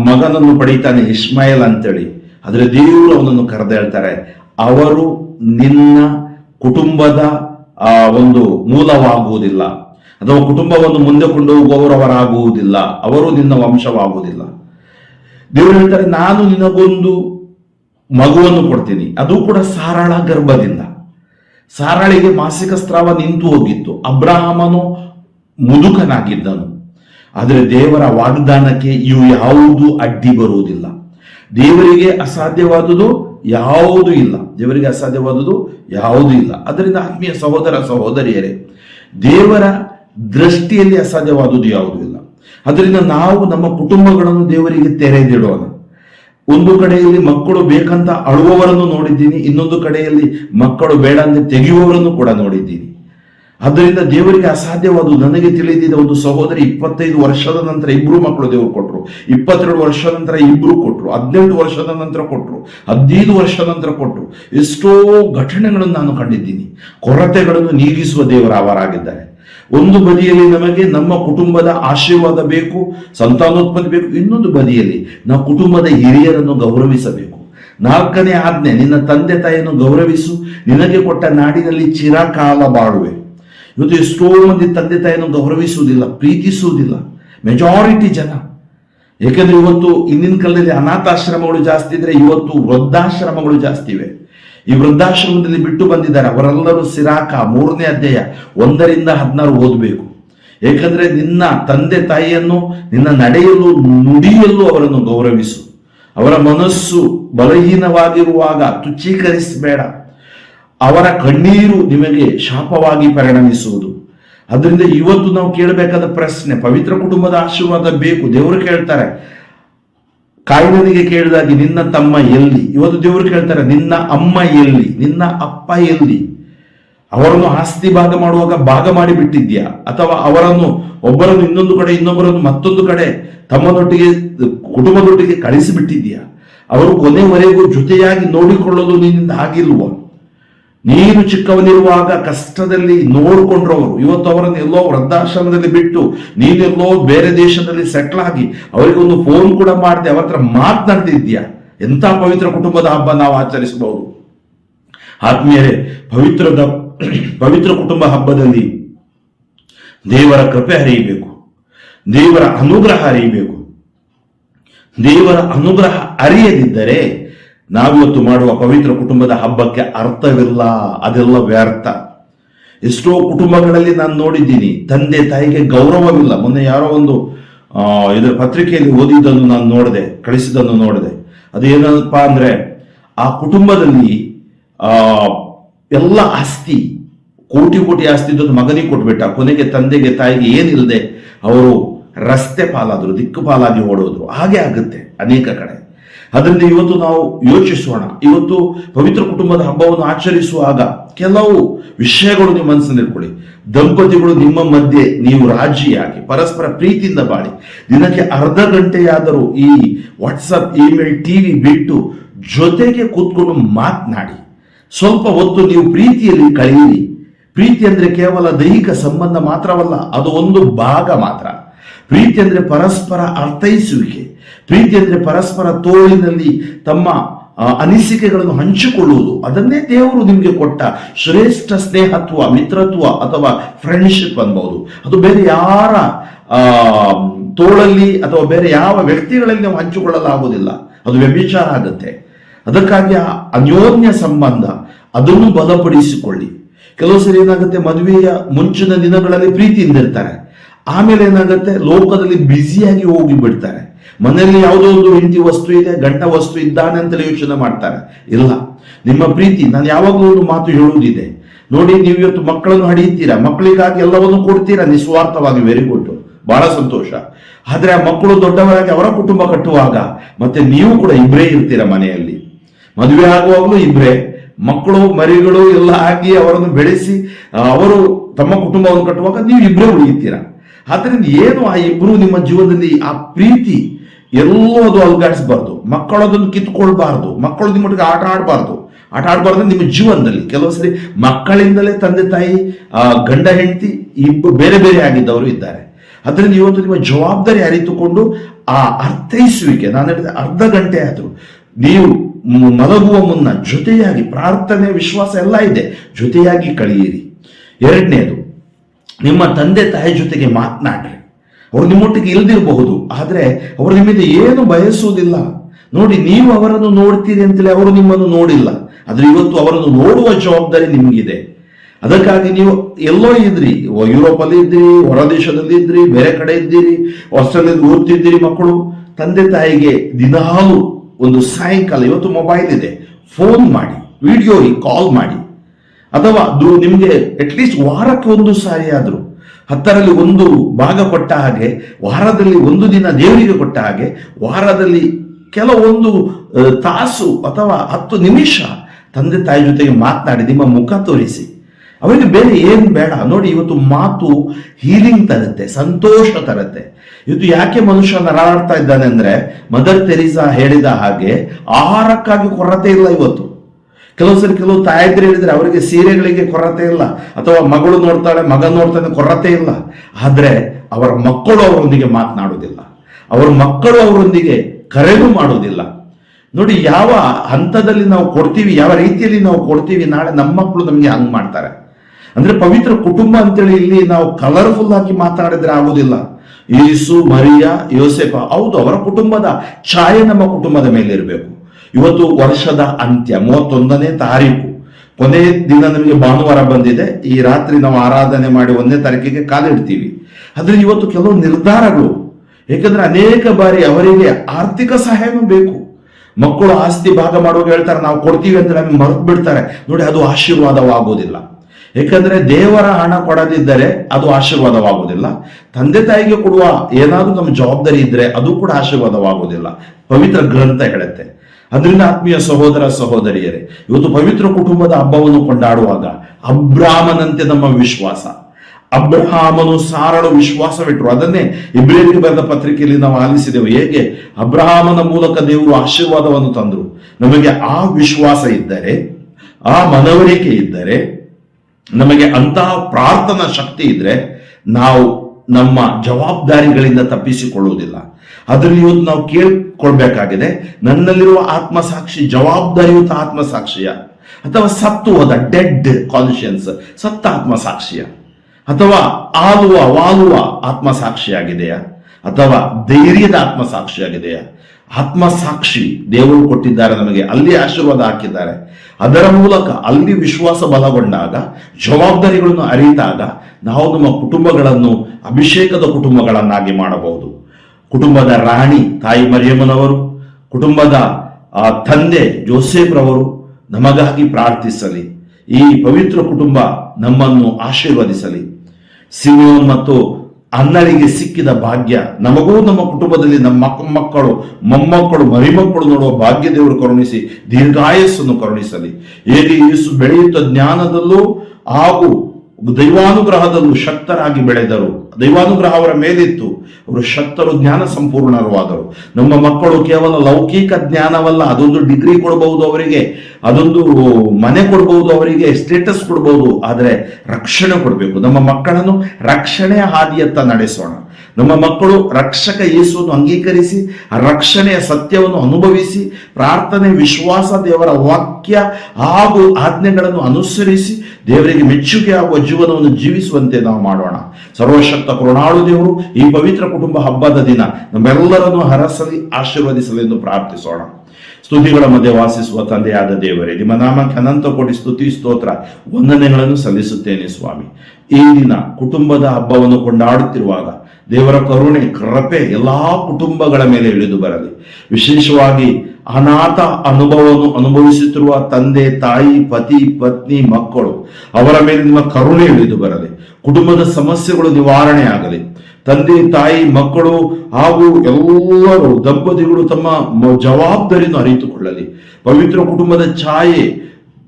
ಮಗನನ್ನು ಪಡೀತಾನೆ ಇಸ್ಮಾಯಿಲ್ ಅಂತೇಳಿ. ಆದರೆ ದೇವರು ಅವನನ್ನು ಕರೆದು ಹೇಳ್ತಾರೆ, ಅವರು ನಿನ್ನ ಕುಟುಂಬದ ಒಂದು ಮೂಲವಾಗುವುದಿಲ್ಲ. ಅಥವಾ ಕುಟುಂಬವನ್ನು ಮುಂದೆ ಕೊಂಡೋಗುವವರವರಾಗುವುದಿಲ್ಲ. ಅವರು ನಿನ್ನ ವಂಶವಾಗುವುದಿಲ್ಲ. ದೇವರು ಹೇಳ್ತಾರೆ, ನಾನು ನಿನಗೊಂದು ಮಗುವನ್ನು ಕೊಡ್ತೀನಿ. ಅದು ಕೂಡ ಸಾರಳ ಗರ್ಭದಿಂದ. ಸಾರಾಳಿಗೆ ಮಾಸಿಕ ಸ್ರಾವ ನಿಂತು ಹೋಗಿತ್ತು. ಅಬ್ರಾಹಮನು ಮುದುಕನಾಗಿದ್ದನು. ಆದರೆ ದೇವರ ವಾಗ್ದಾನಕ್ಕೆ ಇವು ಯಾವುದು ಅಡ್ಡಿ ಬರುವುದಿಲ್ಲ. ದೇವರಿಗೆ ಅಸಾಧ್ಯವಾದುದು ಯಾವುದು ಇಲ್ಲ. ದೇವರಿಗೆ ಅಸಾಧ್ಯವಾದುದು ಯಾವುದು ಇಲ್ಲ. ಅದರಿಂದ ಆತ್ಮೀಯ ಸಹೋದರ ಸಹೋದರಿಯರೇ, ದೇವರ ದೃಷ್ಟಿಯಲ್ಲಿ ಅಸಾಧ್ಯವಾದುದು ಯಾವುದು ಇಲ್ಲ. ಅದರಿಂದ ನಾವು ನಮ್ಮ ಕುಟುಂಬಗಳನ್ನು ದೇವರಿಗೆ ತೆರೆದಿಡೋಣ ಒಂದು ಕಡೆಯಲ್ಲಿ ಮಕ್ಕಳು ಬೇಕಂತ ಅಳುವವರನ್ನು ನೋಡಿದ್ದೀನಿ, ಇನ್ನೊಂದು ಕಡೆಯಲ್ಲಿ ಮಕ್ಕಳು ಬೇಡ ಅಂತ ತೆಗೆಯುವವರನ್ನು ಕೂಡ ನೋಡಿದ್ದೀನಿ. ಅದರಿಂದ ದೇವರಿಗೆ ಅಸಾಧ್ಯವಾದ ನನಗೆ ತಿಳಿದಿದೆ ಒಂದು ಸಹೋದರಿ ಇಪ್ಪತ್ತೈದು ವರ್ಷದ ನಂತರ ಇಬ್ರು ಮಕ್ಕಳು ದೇವರು ಕೊಟ್ಟರು ಇಪ್ಪತ್ತೆರಡು ವರ್ಷದ ನಂತರ ಇಬ್ರು ಕೊಟ್ಟರು ಹದಿನೆಂಟು ವರ್ಷದ ನಂತರ ಕೊಟ್ಟರು ಹದಿನೈದು ವರ್ಷದ ನಂತರ ಕೊಟ್ಟರು ಎಷ್ಟೋ ಘಟನೆಗಳನ್ನು ನಾನು ಕಂಡಿದ್ದೀನಿ. ಕೊರತೆಗಳನ್ನು ನೀಗಿಸುವ ದೇವರು ಅವರಾಗಿದ್ದಾರೆ. ಒಂದು ಬದಿಯಲ್ಲಿ ನಮಗೆ ನಮ್ಮ ಕುಟುಂಬದ ಆಶೀರ್ವಾದ ಬೇಕು, ಸಂತಾನೋತ್ಪತ್ತಿ ಬೇಕು, ಇನ್ನೊಂದು ಬದಿಯಲ್ಲಿ ನಾವು ಕುಟುಂಬದ ಹಿರಿಯರನ್ನು ಗೌರವಿಸಬೇಕು. ನಾಲ್ಕನೇ ಆಜ್ಞೆ, ನಿನ್ನ ತಂದೆ ತಾಯಿಯನ್ನು ಗೌರವಿಸು, ನಿನಗೆ ಕೊಟ್ಟ ನಾಡಿನಲ್ಲಿ ಚಿರಕಾಲ ಬಾಳುವೆ. ಇವತ್ತು ಎಷ್ಟೋ ಮಂದಿ ತಂದೆ ತಾಯಿಯನ್ನು ಗೌರವಿಸುವುದಿಲ್ಲ, ಪ್ರೀತಿಸುವುದಿಲ್ಲ ಮೆಜಾರಿಟಿ ಜನ. ಏಕೆಂದ್ರೆ ಇವತ್ತು ಇಂದಿನ ಕಾಲದಲ್ಲಿ ಅನಾಥಾಶ್ರಮಗಳು ಜಾಸ್ತಿ ಇದ್ರೆ ಇವತ್ತು ವೃದ್ಧಾಶ್ರಮಗಳು ಜಾಸ್ತಿ ಇವೆ. ಈ ವೃದ್ಧಾಶ್ರಮದಲ್ಲಿ ಬಿಟ್ಟು ಬಂದಿದ್ದಾರೆ. ಅವರೆಲ್ಲರೂ ಸಿರಾಕ ಮೂರನೇ ಅಧ್ಯಾಯ ಒಂದರಿಂದ ಹದಿನಾರು ಓದಬೇಕು. ಏಕೆಂದರೆ ನಿನ್ನ ತಂದೆ ತಾಯಿಯನ್ನು, ನಿನ್ನ ನಡೆಯಲು ನುಡಿಯಲು ಅವರನ್ನು ಗೌರವಿಸು. ಅವರ ಮನಸ್ಸು ಬಲಹೀನವಾಗಿರುವಾಗ ತುಚ್ಛೀಕರಿಸಬೇಡ. ಅವರ ಕಣ್ಣೀರು ನಿಮಗೆ ಶಾಪವಾಗಿ ಪರಿಣಮಿಸುವುದು. ಅದರಿಂದ ಇವತ್ತು ನಾವು ಕೇಳಬೇಕಾದ ಪ್ರಶ್ನೆ, ಪವಿತ್ರ ಕುಟುಂಬದ ಆಶೀರ್ವಾದ ಬೇಕು. ದೇವರು ಕೇಳ್ತಾರೆ ಕಾಯಿಲನಿಗೆ ಕೇಳಿದಾಗಿ ನಿನ್ನ ತಮ್ಮ ಎಲ್ಲಿ? ಇವತ್ತು ದೇವರು ಕೇಳ್ತಾರೆ, ನಿನ್ನ ಅಮ್ಮ ಎಲ್ಲಿ? ನಿನ್ನ ಅಪ್ಪ ಎಲ್ಲಿ? ಅವರನ್ನು ಆಸ್ತಿ ಭಾಗ ಮಾಡುವಾಗ ಭಾಗ ಮಾಡಿ ಬಿಟ್ಟಿದ್ಯಾ? ಅಥವಾ ಅವರನ್ನು ಒಬ್ಬರನ್ನು ಇನ್ನೊಂದು ಕಡೆ, ಇನ್ನೊಬ್ಬರನ್ನು ಮತ್ತೊಂದು ಕಡೆ ತಮ್ಮದೊಟ್ಟಿಗೆ, ಕುಟುಂಬದೊಟ್ಟಿಗೆ ಕಳಿಸಿಬಿಟ್ಟಿದ್ಯಾ? ಅವರು ಕೊನೆವರೆಗೂ ಜೊತೆಯಾಗಿ ನೋಡಿಕೊಳ್ಳೋದು ನಿನ್ನಿಂದ ಆಗಿಲ್ವಾ ನೀನು ಚಿಕ್ಕವನಿರುವಾಗ ಕಷ್ಟದಲ್ಲಿ ನೋಡಿಕೊಂಡ್ರವರು. ಇವತ್ತು ಅವರನ್ನು ಎಲ್ಲೋ ವೃದ್ಧಾಶ್ರಮದಲ್ಲಿ ಬಿಟ್ಟು ನೀನೆಲ್ಲೋ ಬೇರೆ ದೇಶದಲ್ಲಿ ಸೆಟ್ಲ್ ಆಗಿ, ಅವರಿಗೊಂದು ಫೋನ್ ಕೂಡ ಮಾಡದೆ, ಅವರ ಹತ್ರ ಮಾತನಾಡ್ತಿದ್ಯಾ? ಎಂಥ ಪವಿತ್ರ ಕುಟುಂಬದ ಹಬ್ಬ ನಾವು ಆಚರಿಸಬಹುದು. ಆತ್ಮೀಯರೇ, ಪವಿತ್ರದ, ಪವಿತ್ರ ಕುಟುಂಬ ಹಬ್ಬದಲ್ಲಿ ದೇವರ ಕೃಪೆ ಹರಿಯಬೇಕು ದೇವರ ಅನುಗ್ರಹ ಹರಿಯಬೇಕು ದೇವರ ಅನುಗ್ರಹ ಅರಿಯದಿದ್ದರೆ ನಾವಿವತ್ತು ಮಾಡುವ ಪವಿತ್ರ ಕುಟುಂಬದ ಹಬ್ಬಕ್ಕೆ ಅರ್ಥವಿಲ್ಲ, ಅದೆಲ್ಲ ವ್ಯರ್ಥ. ಎಷ್ಟೋ ಕುಟುಂಬಗಳಲ್ಲಿ ನಾನು ನೋಡಿದ್ದೀನಿ, ತಂದೆ ತಾಯಿಗೆ ಗೌರವವಿಲ್ಲ. ಮೊನ್ನೆ ಯಾರೋ ಒಂದು ಇದರ ಪತ್ರಿಕೆಯಲ್ಲಿ ಓದಿದ್ದನ್ನು ನಾನು ನೋಡಿದೆ, ಕಳಿಸಿದ್ದನ್ನು ನೋಡಿದೆ. ಅದೇನಪ್ಪ ಅಂದ್ರೆ, ಆ ಕುಟುಂಬದಲ್ಲಿ ಎಲ್ಲ ಆಸ್ತಿ, ಕೋಟಿ ಕೋಟಿ ಆಸ್ತಿ ಇದ್ದದ್ದು ಮಗನಿಗೆ ಕೊಟ್ಬಿಟ್ಟ. ಕೊನೆಗೆ ತಂದೆಗೆ ತಾಯಿಗೆ ಏನಿಲ್ಲದೆ ಅವರು ರಸ್ತೆ ಪಾಲಾದರು, ದಿಕ್ಕು ಪಾಲಾಗಿ ಓಡೋದ್ರು. ಹಾಗೆ ಆಗುತ್ತೆ ಅನೇಕ ಕಡೆ. ಅದರಿಂದ ಇವತ್ತು ನಾವು ಯೋಚಿಸೋಣ. ಇವತ್ತು ಪವಿತ್ರ ಕುಟುಂಬದ ಹಬ್ಬವನ್ನು ಆಚರಿಸುವಾಗ ಕೆಲವು ವಿಷಯಗಳು ನಿಮ್ಮ ಮನಸ್ಸಿನಲ್ಲಿ ದಂಪತಿಗಳು ನಿಮ್ಮ ಮಧ್ಯೆ ನೀವು ರಾಜಿಯಾಗಿ, ಪರಸ್ಪರ ಪ್ರೀತಿಯಿಂದ ಬಾಳಿ. ದಿನಕ್ಕೆ ಅರ್ಧ ಗಂಟೆಯಾದರೂ ಈ ವಾಟ್ಸಪ್ ಇಮೇಲ್ ಟಿವಿ ಬಿಟ್ಟು ಜೊತೆಗೆ ಕೂತ್ಕೊಂಡು ಮಾತನಾಡಿ. ಸ್ವಲ್ಪ ಹೊತ್ತು ನೀವು ಪ್ರೀತಿಯಲ್ಲಿ ಕಳೆಯಿರಿ. ಪ್ರೀತಿ ಅಂದ್ರೆ ಕೇವಲ ದೈಹಿಕ ಸಂಬಂಧ ಮಾತ್ರವಲ್ಲ, ಅದು ಒಂದು ಭಾಗ ಮಾತ್ರ. ಪ್ರೀತಿ ಅಂದರೆ ಪರಸ್ಪರ ಅರ್ಥೈಸುವಿಕೆ. ಪ್ರೀತಿ ಅಂದರೆ ಪರಸ್ಪರ ತೋಳಿನಲ್ಲಿ ತಮ್ಮ ಅನಿಸಿಕೆಗಳನ್ನು ಹಂಚಿಕೊಳ್ಳುವುದು. ಅದನ್ನೇ ದೇವರು ನಿಮಗೆ ಕೊಟ್ಟ ಶ್ರೇಷ್ಠ ಸ್ನೇಹತ್ವ, ಮಿತ್ರತ್ವ ಅಥವಾ ಫ್ರೆಂಡ್ಶಿಪ್ ಅನ್ಬಹುದು ಅದು ಬೇರೆ ಯಾರ ತೋಳಲ್ಲಿ ಅಥವಾ ಬೇರೆ ಯಾವ ವ್ಯಕ್ತಿಗಳಲ್ಲಿ ನಾವು ಹಂಚಿಕೊಳ್ಳಲಾಗುವುದಿಲ್ಲ. ಅದು ವ್ಯಭಿಚಾರ ಆಗುತ್ತೆ. ಅದಕ್ಕಾಗಿ ಆ ಅನ್ಯೋನ್ಯ ಸಂಬಂಧ ಅದನ್ನು ಬಲಪಡಿಸಿಕೊಳ್ಳಿ. ಕೆಲವು ಸರಿ ಏನಾಗುತ್ತೆ, ಮದುವೆಯ ಮುಂಚಿನ ದಿನಗಳಲ್ಲಿ ಪ್ರೀತಿಯಿಂದ ಇರ್ತಾರೆ ಆಮೇಲೆ ಏನಾಗುತ್ತೆ? ಲೋಕದಲ್ಲಿ ಬ್ಯುಸಿಯಾಗಿ ಹೋಗಿ ಬಿಡ್ತಾರೆ. ಮನೆಯಲ್ಲಿ ಯಾವುದೋ ಒಂದು ಹೆಂಡತಿ ವಸ್ತು ಇದೆ ಗಂಟ ವಸ್ತು ಇದ್ದಾನೆ ಅಂತಲೇ ಯೋಚನೆ ಮಾಡ್ತಾರೆ. ಇಲ್ಲ. ನಿಮ್ಮ ಪ್ರೀತಿ, ನಾನು ಯಾವಾಗಲೂ ಒಂದು ಮಾತು ಹೇಳುವುದಿದೆ. ನೋಡಿ, ನೀವು ಇವತ್ತು ಮಕ್ಕಳನ್ನು ಹಡಿಯುತ್ತೀರಾ? ಮಕ್ಕಳಿಗಾಗಿ ಎಲ್ಲವನ್ನು ಕೊಡ್ತೀರಾ? ನಿಸ್ವಾರ್ಥವಾಗಿ ವೆರಿ ಗುಡ್ ಬಹಳ ಸಂತೋಷ. ಆದರೆ ಆ ಮಕ್ಕಳು ದೊಡ್ಡವರಾಗಿ ಅವರ ಕುಟುಂಬ ಕಟ್ಟುವಾಗ ಮತ್ತೆ ನೀವು ಕೂಡ ಇಬ್ಬರೇ ಇರ್ತೀರಾ ಮನೆಯಲ್ಲಿ? ಮದುವೆ ಆಗುವಾಗಲೂ ಇಬ್ಬರೇ ಮಕ್ಕಳು, ಮರಿಗಳು ಎಲ್ಲ ಆಗಿ ಅವರನ್ನು ಬೆಳೆಸಿ ಅವರು ತಮ್ಮ ಕುಟುಂಬವನ್ನು ಕಟ್ಟುವಾಗ ನೀವು ಇಬ್ಬರೇ ಉಳಿಯುತ್ತೀರಾ? ಆದ್ರಿಂದ ಏನು ಆ ಇಬ್ರು ನಿಮ್ಮ ಜೀವನದಲ್ಲಿ ಆ ಪ್ರೀತಿ? ಎಲ್ಲೋ ಅದು ಅಲ್ಗಾಡಿಸಬಾರ್ದು. ಮಕ್ಕಳು ಅದನ್ನು ಕಿತ್ಕೊಳ್ಬಾರ್ದು. ಮಕ್ಕಳು ನಿಮ್ಮೊಟ್ಟಿಗೆ ಆಟ ಆಡಬಾರ್ದು. ಆಟ ಆಡಬಾರ್ದು ನಿಮ್ಮ ಜೀವನದಲ್ಲಿ. ಕೆಲವು ಸರಿ ಮಕ್ಕಳಿಂದಲೇ ತಂದೆ ತಾಯಿ ಆ, ಗಂಡ ಹೆಂಡತಿ ಇಬ್ಬರು ಬೇರೆ ಬೇರೆ ಆಗಿದ್ದವರು ಇದ್ದಾರೆ. ಅದರಿಂದ ಇವತ್ತು ನಿಮ್ಮ ಜವಾಬ್ದಾರಿ ಅರಿತುಕೊಂಡು ಆ ಅರ್ಥೈಸುವಿಕೆ ನಾನು ಹೇಳಿದ ಅರ್ಧ ಗಂಟೆ ಆದರೂ ನೀವು ಮಲಗುವ ಮುನ್ನ ಜೊತೆಯಾಗಿ ಪ್ರಾರ್ಥನೆ ವಿಶ್ವಾಸ ಎಲ್ಲ ಇದೆ. ಜೊತೆಯಾಗಿ ಕಳೆಯಿರಿ. ಎರಡನೇದು ನಿಮ್ಮ ತಂದೆ ತಾಯಿ ಜೊತೆಗೆ ಮಾತನಾಡ್ರಿ. ಅವರು ನಿಮ್ಮೊಟ್ಟಿಗೆ ಇಲ್ದಿರಬಹುದು. ಆದರೆ ಅವರು ನಿಮ್ಮಿಂದ ಏನು ಬಯಸುವುದಿಲ್ಲ. ನೋಡಿ, ನೀವು ಅವರನ್ನು ನೋಡ್ತೀರಿ ಅಂತೇಳಿ ಅವರು ನಿಮ್ಮನ್ನು ನೋಡಿಲ್ಲ. ಆದರೆ ಇವತ್ತು ಅವರನ್ನು ನೋಡುವ ಜವಾಬ್ದಾರಿ ನಿಮಗಿದೆ. ಅದಕ್ಕಾಗಿ ನೀವು ಎಲ್ಲೋ ಇದ್ರಿ ಯುರೋಪ್ ಅಲ್ಲಿ ಇದ್ರಿ, ಹೊರ ದೇಶದಲ್ಲಿ ಇದ್ರಿ, ಬೇರೆ ಕಡೆ ಇದ್ದೀರಿ ಆಸ್ಟ್ರೇಲಿಯಲ್ಲಿ ಓದ್ತಿದ್ದೀರಿ ಮಕ್ಕಳು. ತಂದೆ ತಾಯಿಗೆ ದಿನಾಲು ಒಂದು ಸಾಯಂಕಾಲ, ಇವತ್ತು ಮೊಬೈಲ್ ಇದೆ. ಫೋನ್ ಮಾಡಿ, ವಿಡಿಯೋ ಕಾಲ್ ಮಾಡಿ. ಅಥವಾ ಅದು ನಿಮಗೆ ಅಟ್ಲೀಸ್ಟ್ ವಾರಕ್ಕೆ ಒಂದು ಸಾರಿ ಆದರೂ, ಹತ್ತರಲ್ಲಿ ಒಂದು ಭಾಗ ಕೊಟ್ಟ ಹಾಗೆ, ವಾರದಲ್ಲಿ ಒಂದು ದಿನ ದೇವರಿಗೆ ಕೊಟ್ಟ ಹಾಗೆ, ವಾರದಲ್ಲಿ ಕೆಲವೊಂದು ತಾಸು ಅಥವಾ ಹತ್ತು ನಿಮಿಷ ತಂದೆ ತಾಯಿ ಜೊತೆಗೆ ಮಾತನಾಡಿ, ನಿಮ್ಮ ಮುಖ ತೋರಿಸಿ. ಅವರಿಗೆ ಬೇರೆ ಏನು ಬೇಡ. ನೋಡಿ, ಇವತ್ತು ಮಾತು ಹೀಲಿಂಗ್ ತರುತ್ತೆ, ಸಂತೋಷ ತರುತ್ತೆ. ಇವತ್ತು ಯಾಕೆ ಮನುಷ್ಯ ನರಳಾಡ್ತಾ ಇದ್ದಾನೆ ಅಂದ್ರೆ, ಮದರ್ ತೆರೀಸಾ ಹೇಳಿದ ಹಾಗೆ ಆಹಾರಕ್ಕಾಗಿ ಕೊರತೆ ಇಲ್ಲ ಇವತ್ತು. ಕೆಲವು ಸರಿ ಕೆಲವು ತಾಯಂದಿರು ಹೇಳಿದರೆ ಅವರಿಗೆ ಸೀರೆಗಳಿಗೆ ಕೊರತೆ ಇಲ್ಲ, ಅಥವಾ ಮಗಳು ನೋಡ್ತಾಳೆ, ಮಗ ನೋಡ್ತಾನೆ ಕೊರತೆ ಇಲ್ಲ. ಆದರೆ ಅವರ ಮಕ್ಕಳು ಅವರೊಂದಿಗೆ ಮಾತನಾಡುವುದಿಲ್ಲ. ಅವರ ಮಕ್ಕಳು ಅವರೊಂದಿಗೆ ಕರೆಗೂ ಮಾಡುವುದಿಲ್ಲ. ನೋಡಿ, ಯಾವ ಹಂತದಲ್ಲಿ ನಾವು ಕೊಡ್ತೀವಿ, ಯಾವ ರೀತಿಯಲ್ಲಿ ನಾವು ಕೊಡ್ತೀವಿ, ನಾಳೆ ನಮ್ಮ ಮಕ್ಕಳು ನಮಗೆ ಹಂಗೆ ಮಾಡ್ತಾರೆ. ಅಂದ್ರೆ ಪವಿತ್ರ ಕುಟುಂಬ ಅಂತೇಳಿ ಇಲ್ಲಿ ನಾವು ಕಲರ್ಫುಲ್ ಆಗಿ ಮಾತಾಡಿದ್ರೆ ಆಗೋದಿಲ್ಲ ಯೇಸು, ಮರಿಯ, ಯೋಸೆಫ, ಹೌದು, ಅವರ ಕುಟುಂಬದ, ಛಾಯೆ ನಮ್ಮ ಕುಟುಂಬದ ಮೇಲೆ ಇರಬೇಕು. ಇವತ್ತು ವರ್ಷದ ಅಂತ್ಯ, ಮೂವತ್ತೊಂದನೇ ತಾರೀಕು. ಕೊನೆ ದಿನ ನಮಗೆ ಭಾನುವಾರ ಬಂದಿದೆ. ಈ ರಾತ್ರಿ ನಾವು ಆರಾಧನೆ ಮಾಡಿ ಒಂದನೇ ತಾರೀಕಿಗೆ ಕಾಲಿಡ್ತೀವಿ ಆದ್ರೆ ಇವತ್ತು ಕೆಲವು ನಿರ್ಧಾರಗಳು. ಏಕೆಂದ್ರೆ ಅನೇಕ ಬಾರಿ ಅವರಿಗೆ ಆರ್ಥಿಕ ಸಹಾಯನೂ ಬೇಕು. ಮಕ್ಕಳು ಆಸ್ತಿ ಭಾಗ ಮಾಡುವಾಗ ಹೇಳ್ತಾರೆ, ನಾವು ಕೊಡ್ತೀವಿ ಅಂತ ನಮಗೆ ಮರೆತು ಬಿಡ್ತಾರೆ. ನೋಡಿ, ಅದು ಆಶೀರ್ವಾದವಾಗುವುದಿಲ್ಲ ಏಕೆಂದ್ರೆ ದೇವರ ಹಣ ಕೊಡದಿದ್ದರೆ ಅದು ಆಶೀರ್ವಾದವಾಗುವುದಿಲ್ಲ ತಂದೆ ತಾಯಿಗೆ ಕೊಡುವ ಏನಾದರೂ ನಮ್ಮ ಜವಾಬ್ದಾರಿ ಇದ್ರೆ ಅದು ಕೂಡ ಆಶೀರ್ವಾದವಾಗುವುದಿಲ್ಲ ಪವಿತ್ರ ಗ್ರಂಥ ಹೇಳುತ್ತೆ. ಅದರಿಂದ ಆತ್ಮೀಯ ಸಹೋದರ ಸಹೋದರಿಯರೇ, ಇವತ್ತು ಪವಿತ್ರ ಕುಟುಂಬದ ಹಬ್ಬವನ್ನು ಕೊಂಡಾಡುವಾಗ ಅಬ್ರಾಮನಂತೆ ನಮ್ಮ ವಿಶ್ವಾಸ. ಅಬ್ರಹಾಮನು ಸಾರಳು ವಿಶ್ವಾಸವಿಟ್ಟರು ಅದನ್ನೇ ಇಬ್ರಿಯರಿಗೆ ಬರೆದ ಪತ್ರಿಕೆಯಲ್ಲಿ ನಾವು ಆಲಿಸಿದೆವು. ಹೇಗೆ? ಅಬ್ರಹಾಮನ ಮೂಲಕ ದೇವರು ಆಶೀರ್ವಾದವನ್ನು ತಂದರು. ನಮಗೆ ಆ ವಿಶ್ವಾಸ ಇದ್ದರೆ, ಆ ಮನವರಿಕೆ ಇದ್ದರೆ, ನಮಗೆ ಅಂತಹ ಪ್ರಾರ್ಥನಾ ಶಕ್ತಿ ಇದ್ರೆ, ನಾವು ನಮ್ಮ ಜವಾಬ್ದಾರಿಗಳಿಂದ ತಪ್ಪಿಸಿಕೊಳ್ಳುವುದಿಲ್ಲ. ಅದರಲ್ಲಿ ನಾವು ಕೇಳ್ಕೊಳ್ಬೇಕಾಗಿದೆ, ನನ್ನಲ್ಲಿರುವ ಆತ್ಮಸಾಕ್ಷಿ, ಜವಾಬ್ದಾರಿಯುತ ಆತ್ಮಸಾಕ್ಷಿಯ, ಅಥವಾ ಸತ್ತು ಹೋದ ಡೆಡ್ ಕಾನ್ಶಿಯನ್ಸ್ ಸತ್ತ ಆತ್ಮಸಾಕ್ಷಿಯ ಅಥವಾ ಆಲುವ, ವಾಲುವ ಆತ್ಮಸಾಕ್ಷಿಯಾಗಿದೆಯಾ, ಅಥವಾ ಧೈರ್ಯದ ಆತ್ಮಸಾಕ್ಷಿಯಾಗಿದೆಯಾ? ಆತ್ಮಸಾಕ್ಷಿ ದೇವರು ಕೊಟ್ಟಿದ್ದಾರೆ, ನಮಗೆ ಅಲ್ಲಿ ಆಶೀರ್ವಾದ ಹಾಕಿದ್ದಾರೆ. ಅದರ ಮೂಲಕ ಅಲ್ಲಿ ವಿಶ್ವಾಸ ಬಲಗೊಂಡಾಗ, ಜವಾಬ್ದಾರಿಗಳನ್ನು ಅರಿತಾಗ ನಾವು ನಮ್ಮ ಕುಟುಂಬಗಳನ್ನು ಅಭಿಷೇಕದ ಕುಟುಂಬಗಳನ್ನಾಗಿ ಮಾಡಬಹುದು. ಕುಟುಂಬದ ರಾಣಿ ತಾಯಿ ಮರಿಯಮ್ಮನವರು, ಕುಟುಂಬದ ತಂದೆ ಜೋಸೆಫ್ರವರು ನಮಗಾಗಿ ಪ್ರಾರ್ಥಿಸಲಿ. ಈ ಪವಿತ್ರ ಕುಟುಂಬ ನಮ್ಮನ್ನು ಆಶೀರ್ವದಿಸಲಿ. ಸಿಮಿಯೋನ್ ಮತ್ತು ಅನ್ನಳಿಗೆ ಸಿಕ್ಕಿದ ಭಾಗ್ಯ. ನಮಗೂ ನಮ್ಮ ಕುಟುಂಬದಲ್ಲಿ ನಮ್ಮ ಮಕ್ಕಳು, ಮೊಮ್ಮಕ್ಕಳು, ಮರಿಮಕ್ಕಳು ನೋಡುವ ಭಾಗ್ಯ ದೇವರು ಕರುಣಿಸಿ, ದೀರ್ಘಾಯಸ್ಸನ್ನು ಕರುಣಿಸಲಿ. ಹೇಗೆ ಯೇಸು ಬೆಳೆಯುತ್ತ ಜ್ಞಾನದಲ್ಲೂ ಹಾಗೂ ದೈವಾನುಗ್ರಹದಲ್ಲೂ ಶಕ್ತರಾಗಿ ಬೆಳೆದರು. ದೈವಾನುಗ್ರಹ ಅವರ ಮೇಲಿತ್ತು. ಅವರು ಶಕ್ತರು, ಜ್ಞಾನ ಸಂಪೂರ್ಣರು ಆದರು ನಮ್ಮ ಮಕ್ಕಳು ಕೇವಲ ಲೌಕಿಕ ಜ್ಞಾನವಲ್ಲ, ಅದೊಂದು ಡಿಗ್ರಿ ಕೊಡಬಹುದು ಅವರಿಗೆ, ಅದೊಂದು ಮನೆ ಕೊಡಬಹುದು ಅವರಿಗೆ, ಸ್ಟೇಟಸ್ ಕೊಡಬಹುದು ಆದರೆ ರಕ್ಷಣೆ ಕೊಡಬೇಕು. ನಮ್ಮ ಮಕ್ಕಳನ್ನು ರಕ್ಷಣೆಯ ಹಾದಿಯತ್ತ ನಡೆಸೋಣ. ನಮ್ಮ ಮಕ್ಕಳು ರಕ್ಷಕ ಯೇಸುವನ್ನು ಅಂಗೀಕರಿಸಿ ರಕ್ಷಣೆಯ ಸತ್ಯವನ್ನು ಅನುಭವಿಸಿ, ಪ್ರಾರ್ಥನೆ, ವಿಶ್ವಾಸ, ದೇವರ ವಾಕ್ಯ ಹಾಗೂ ಆಜ್ಞೆಗಳನ್ನು ಅನುಸರಿಸಿ ದೇವರಿಗೆ ಮೆಚ್ಚುಗೆ ಆಗುವ ಜೀವನವನ್ನು ಜೀವಿಸುವಂತೆ ನಾವು ಮಾಡೋಣ. ಸರ್ವಶಕ್ತ ಕರುಣಾಳು ದೇವರು, ಈ ಪವಿತ್ರ ಕುಟುಂಬ ಹಬ್ಬದ ದಿನ ನಮ್ಮೆಲ್ಲರನ್ನು ಹರಸಲಿ, ಆಶೀರ್ವದಿಸಲಿ ಎಂದು ಪ್ರಾರ್ಥಿಸೋಣ. ಸ್ತುತಿಗಳ ಮಧ್ಯೆ ವಾಸಿಸುವ ತಂದೆಯಾದ ದೇವರೇ, ನಿಮ್ಮ ನಾಮಕ್ಕೆ ಅನಂತ ಕೋಟಿ ಸ್ತುತಿ, ಸ್ತೋತ್ರ, ವಂದನೆಗಳನ್ನು ಸಲ್ಲಿಸುತ್ತೇನೆ ಸ್ವಾಮಿ. ಈ ದಿನ ಕುಟುಂಬದ ಹಬ್ಬವನ್ನು ಕೊಂಡಾಡುತ್ತಿರುವಾಗ ದೇವರ ಕರುಣೆ, ಕೃಪೆ ಎಲ್ಲಾ ಕುಟುಂಬಗಳ ಮೇಲೆ ಇಳಿದು ಬರಲಿ. ವಿಶೇಷವಾಗಿ ಅನಾಥ ಅನುಭವವನ್ನು ಅನುಭವಿಸುತ್ತಿರುವ ತಂದೆ, ತಾಯಿ, ಪತಿ, ಪತ್ನಿ, ಮಕ್ಕಳು, ಅವರ ಮೇಲೆ ನಿಮ್ಮ ಕರುಣೆ ಇಳಿದು ಬರಲಿ. ಕುಟುಂಬದ ಸಮಸ್ಯೆಗಳು ನಿವಾರಣೆ ಆಗಲಿ. ತಂದೆ, ತಾಯಿ, ಮಕ್ಕಳು ಹಾಗೂ ಎಲ್ಲರೂ ದಂಪತಿಗಳು ತಮ್ಮ ಜವಾಬ್ದಾರಿಯನ್ನು ಅರಿತುಕೊಳ್ಳಲಿ. ಪವಿತ್ರ ಕುಟುಂಬದ ಛಾಯೆ,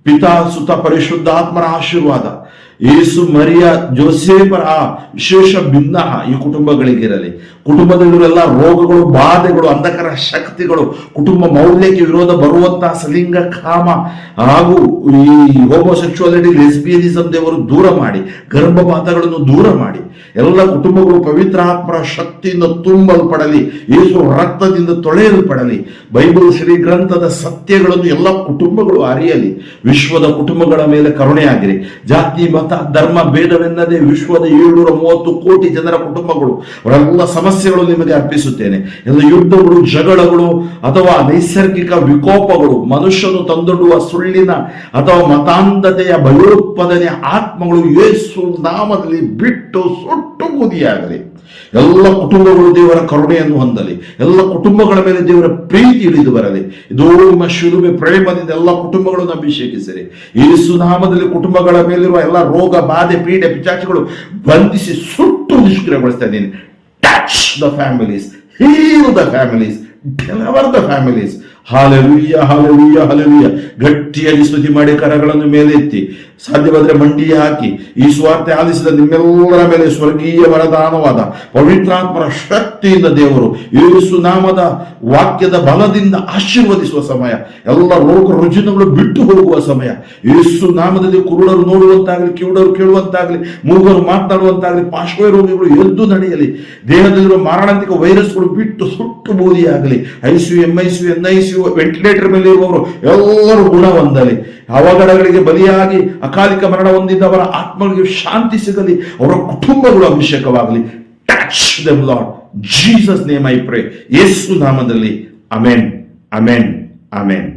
ಪಿತಾ, ಸುತ, ಪರಿಶುದ್ಧಾತ್ಮರ ಆಶೀರ್ವಾದ, ಯೇಸು, ಮರಿಯ, ಜೋಸೇಫರ ಆ ವಿಶೇಷ ಭಿನ್ನ ಈ ಕುಟುಂಬಗಳಿಗಿರಲಿ. ಕುಟುಂಬದಲ್ಲಿರುವ ರೋಗಗಳು, ಬಾಧೆಗಳು, ಅಂಧಕಾರ ಶಕ್ತಿಗಳು, ಕುಟುಂಬ ಮೌಲ್ಯಕ್ಕೆ ವಿರೋಧ ಬರುವಂತಹ ಸಲಿಂಗ ಕಾಮ ಹಾಗೂ ಈ ಹೋಮೋಸೆಕ್ಚುಯಾಲಿಟಿ ಲೆಸ್ಬಿಯನಿಸಂ ದೇವರು ದೂರ ಮಾಡಿ, ಗರ್ಭಪಾತಗಳನ್ನು ದೂರ ಮಾಡಿ, ಎಲ್ಲ ಕುಟುಂಬಗಳು ಪವಿತ್ರಾತ್ಮರ ಶಕ್ತಿಯಿಂದ ತುಂಬಲ್ಪಡಲಿ, ಯೇಸು ರಕ್ತದಿಂದ ತೊಳೆಯಲ್ಪಡಲಿ, ಬೈಬಲ್ ಶ್ರೀ ಗ್ರಂಥದ ಸತ್ಯಗಳನ್ನು ಎಲ್ಲ ಕುಟುಂಬಗಳು ಅರಿಯಲಿ, ವಿಶ್ವದ ಕುಟುಂಬಗಳ ಮೇಲೆ ಕರುಣೆಯಾಗಿರಿ. ಜಾತಿ, ಮತ, ಧರ್ಮ, ಭೇದವೆನ್ನದೆ ವಿಶ್ವದ ಏಳ್ನೂರ ಮೂವತ್ತು ಕೋಟಿ ಜನರ ಕುಟುಂಬಗಳು, ಅವರೆಲ್ಲ ಸಮಸ್ಯೆಗಳು ನಿಮಗೆ ಅರ್ಪಿಸುತ್ತೇನೆ. ಎಲ್ಲ ಯುದ್ಧಗಳು, ಜಗಳಗಳು, ಅಥವಾ ನೈಸರ್ಗಿಕ ವಿಕೋಪಗಳು, ಮನುಷ್ಯನು ತಂದೊಡ್ಡುವ ಸುಳ್ಳಿನ ಅಥವಾ ಮತಾಂಧತೆಯ ಭಯೋತ್ಪಾದನೆ ಆತ್ಮಗಳು ಯೇಸು ನಾಮದಲ್ಲಿ ಬಿಟ್ಟು ಸುಟ್ಟು ಬೂದಿಯಾಗಲಿ. ಎಲ್ಲ ಕುಟುಂಬಗಳು ದೇವರ ಕರುಣೆಯನ್ನು ಹೊಂದಲಿ. ಎಲ್ಲ ಕುಟುಂಬಗಳ ಮೇಲೆ ದೇವರ ಪ್ರೀತಿ ಇಳಿದು ಬರಲಿ. ಇದು ನಿಮ್ಮ ಶಿಲುಬೆ, ಪ್ರೇಮದಿಂದ ಎಲ್ಲ ಕುಟುಂಬಗಳನ್ನು ಅಭಿಷೇಕಿಸಿರಿ. ಯೇಸು ನಾಮದಲ್ಲಿ ಕುಟುಂಬಗಳ ಮೇಲಿರುವ ಎಲ್ಲ ರೋಗ, ಬಾಧೆ, ಪೀಡೆ, ಪಿಚಾಚಿಗಳು ಬಂಧಿಸಿ ಸುಟ್ಟು ನಿಷ್ಕ್ರಿಯಗೊಳಿಸ್ತಾ ಇದ್ದೀನಿ. touch the families, heal the families, deliver the families, hallelujah hallelujah hallelujah ಗಟ್ಟಿಯಾಗಿ ಸ್ತುತಿ ಮಾಡಿ ಕರಗಳನ್ನು ಮೇಲೆ ಎತ್ತಿ ಸಾಧ್ಯವಾದರೆ ಮಂಡಿ ಹಾಕಿ. ಈ ಸ್ವಾರ್ಥ ಆಲಿಸಿದ ನಿಮ್ಮೆಲ್ಲರ ಮೇಲೆ ಸ್ವರ್ಗೀಯ ವರದಾನವಾದ ಪವಿತ್ರಾತ್ಮರ ಶಕ್ತಿಯಿಂದ ದೇವರು ಯೇಸು ನಾಮದ ವಾಕ್ಯದ ಬಲದಿಂದ ಆಶೀರ್ವದಿಸುವ ಸಮಯ. ಎಲ್ಲ ರೋಗ ರುಜಿನಗಳು ಬಿಟ್ಟು ಹೋಗುವ ಸಮಯ. ಯೇಸು ನಾಮದಲ್ಲಿ ಕುರುಡರು ನೋಡುವಂತಾಗಲಿ, ಕಿವುಡರು ಕೇಳುವಂತಾಗಲಿ, ಮೂಗರು ಮಾತನಾಡುವಂತಾಗಲಿ ಪಾರ್ಶ್ವ ರೋಗಿಗಳು ಎದ್ದು ನಡೆಯಲಿ. ದೇಹದಲ್ಲಿರುವ ಮಾರಣಾಂತಿಕ ವೈರಸ್ಗಳು ಬಿಟ್ಟು ಸುಟ್ಟು ಬೂದಿಯಾಗಲಿ. ಐಸು ಎಂ ಐಸು ಎನ್ ಐಸಿಯು ವೆಂಟಿಲೇಟರ್ ಮೇಲೆ ಇರುವವರು ಎಲ್ಲರೂ ಗುಣ ಹೊಂದಲಿ ಅವಘಡಗಳಿಗೆ ಬಲಿಯಾಗಿ ಅಕಾಲಿಕ ಮರಣ ಹೊಂದಿದ್ದವರ ಆತ್ಮಗಳಿಗೆ ಶಾಂತಿ ಸಿಗಲಿ, ಅವರ ಕುಟುಂಬಗಳು ಅಭಿಷೇಕವಾಗಲಿ. Touch them lord Jesus name I pray ಯೇಸು ನಾಮದಲ್ಲಿ. Amen amen amen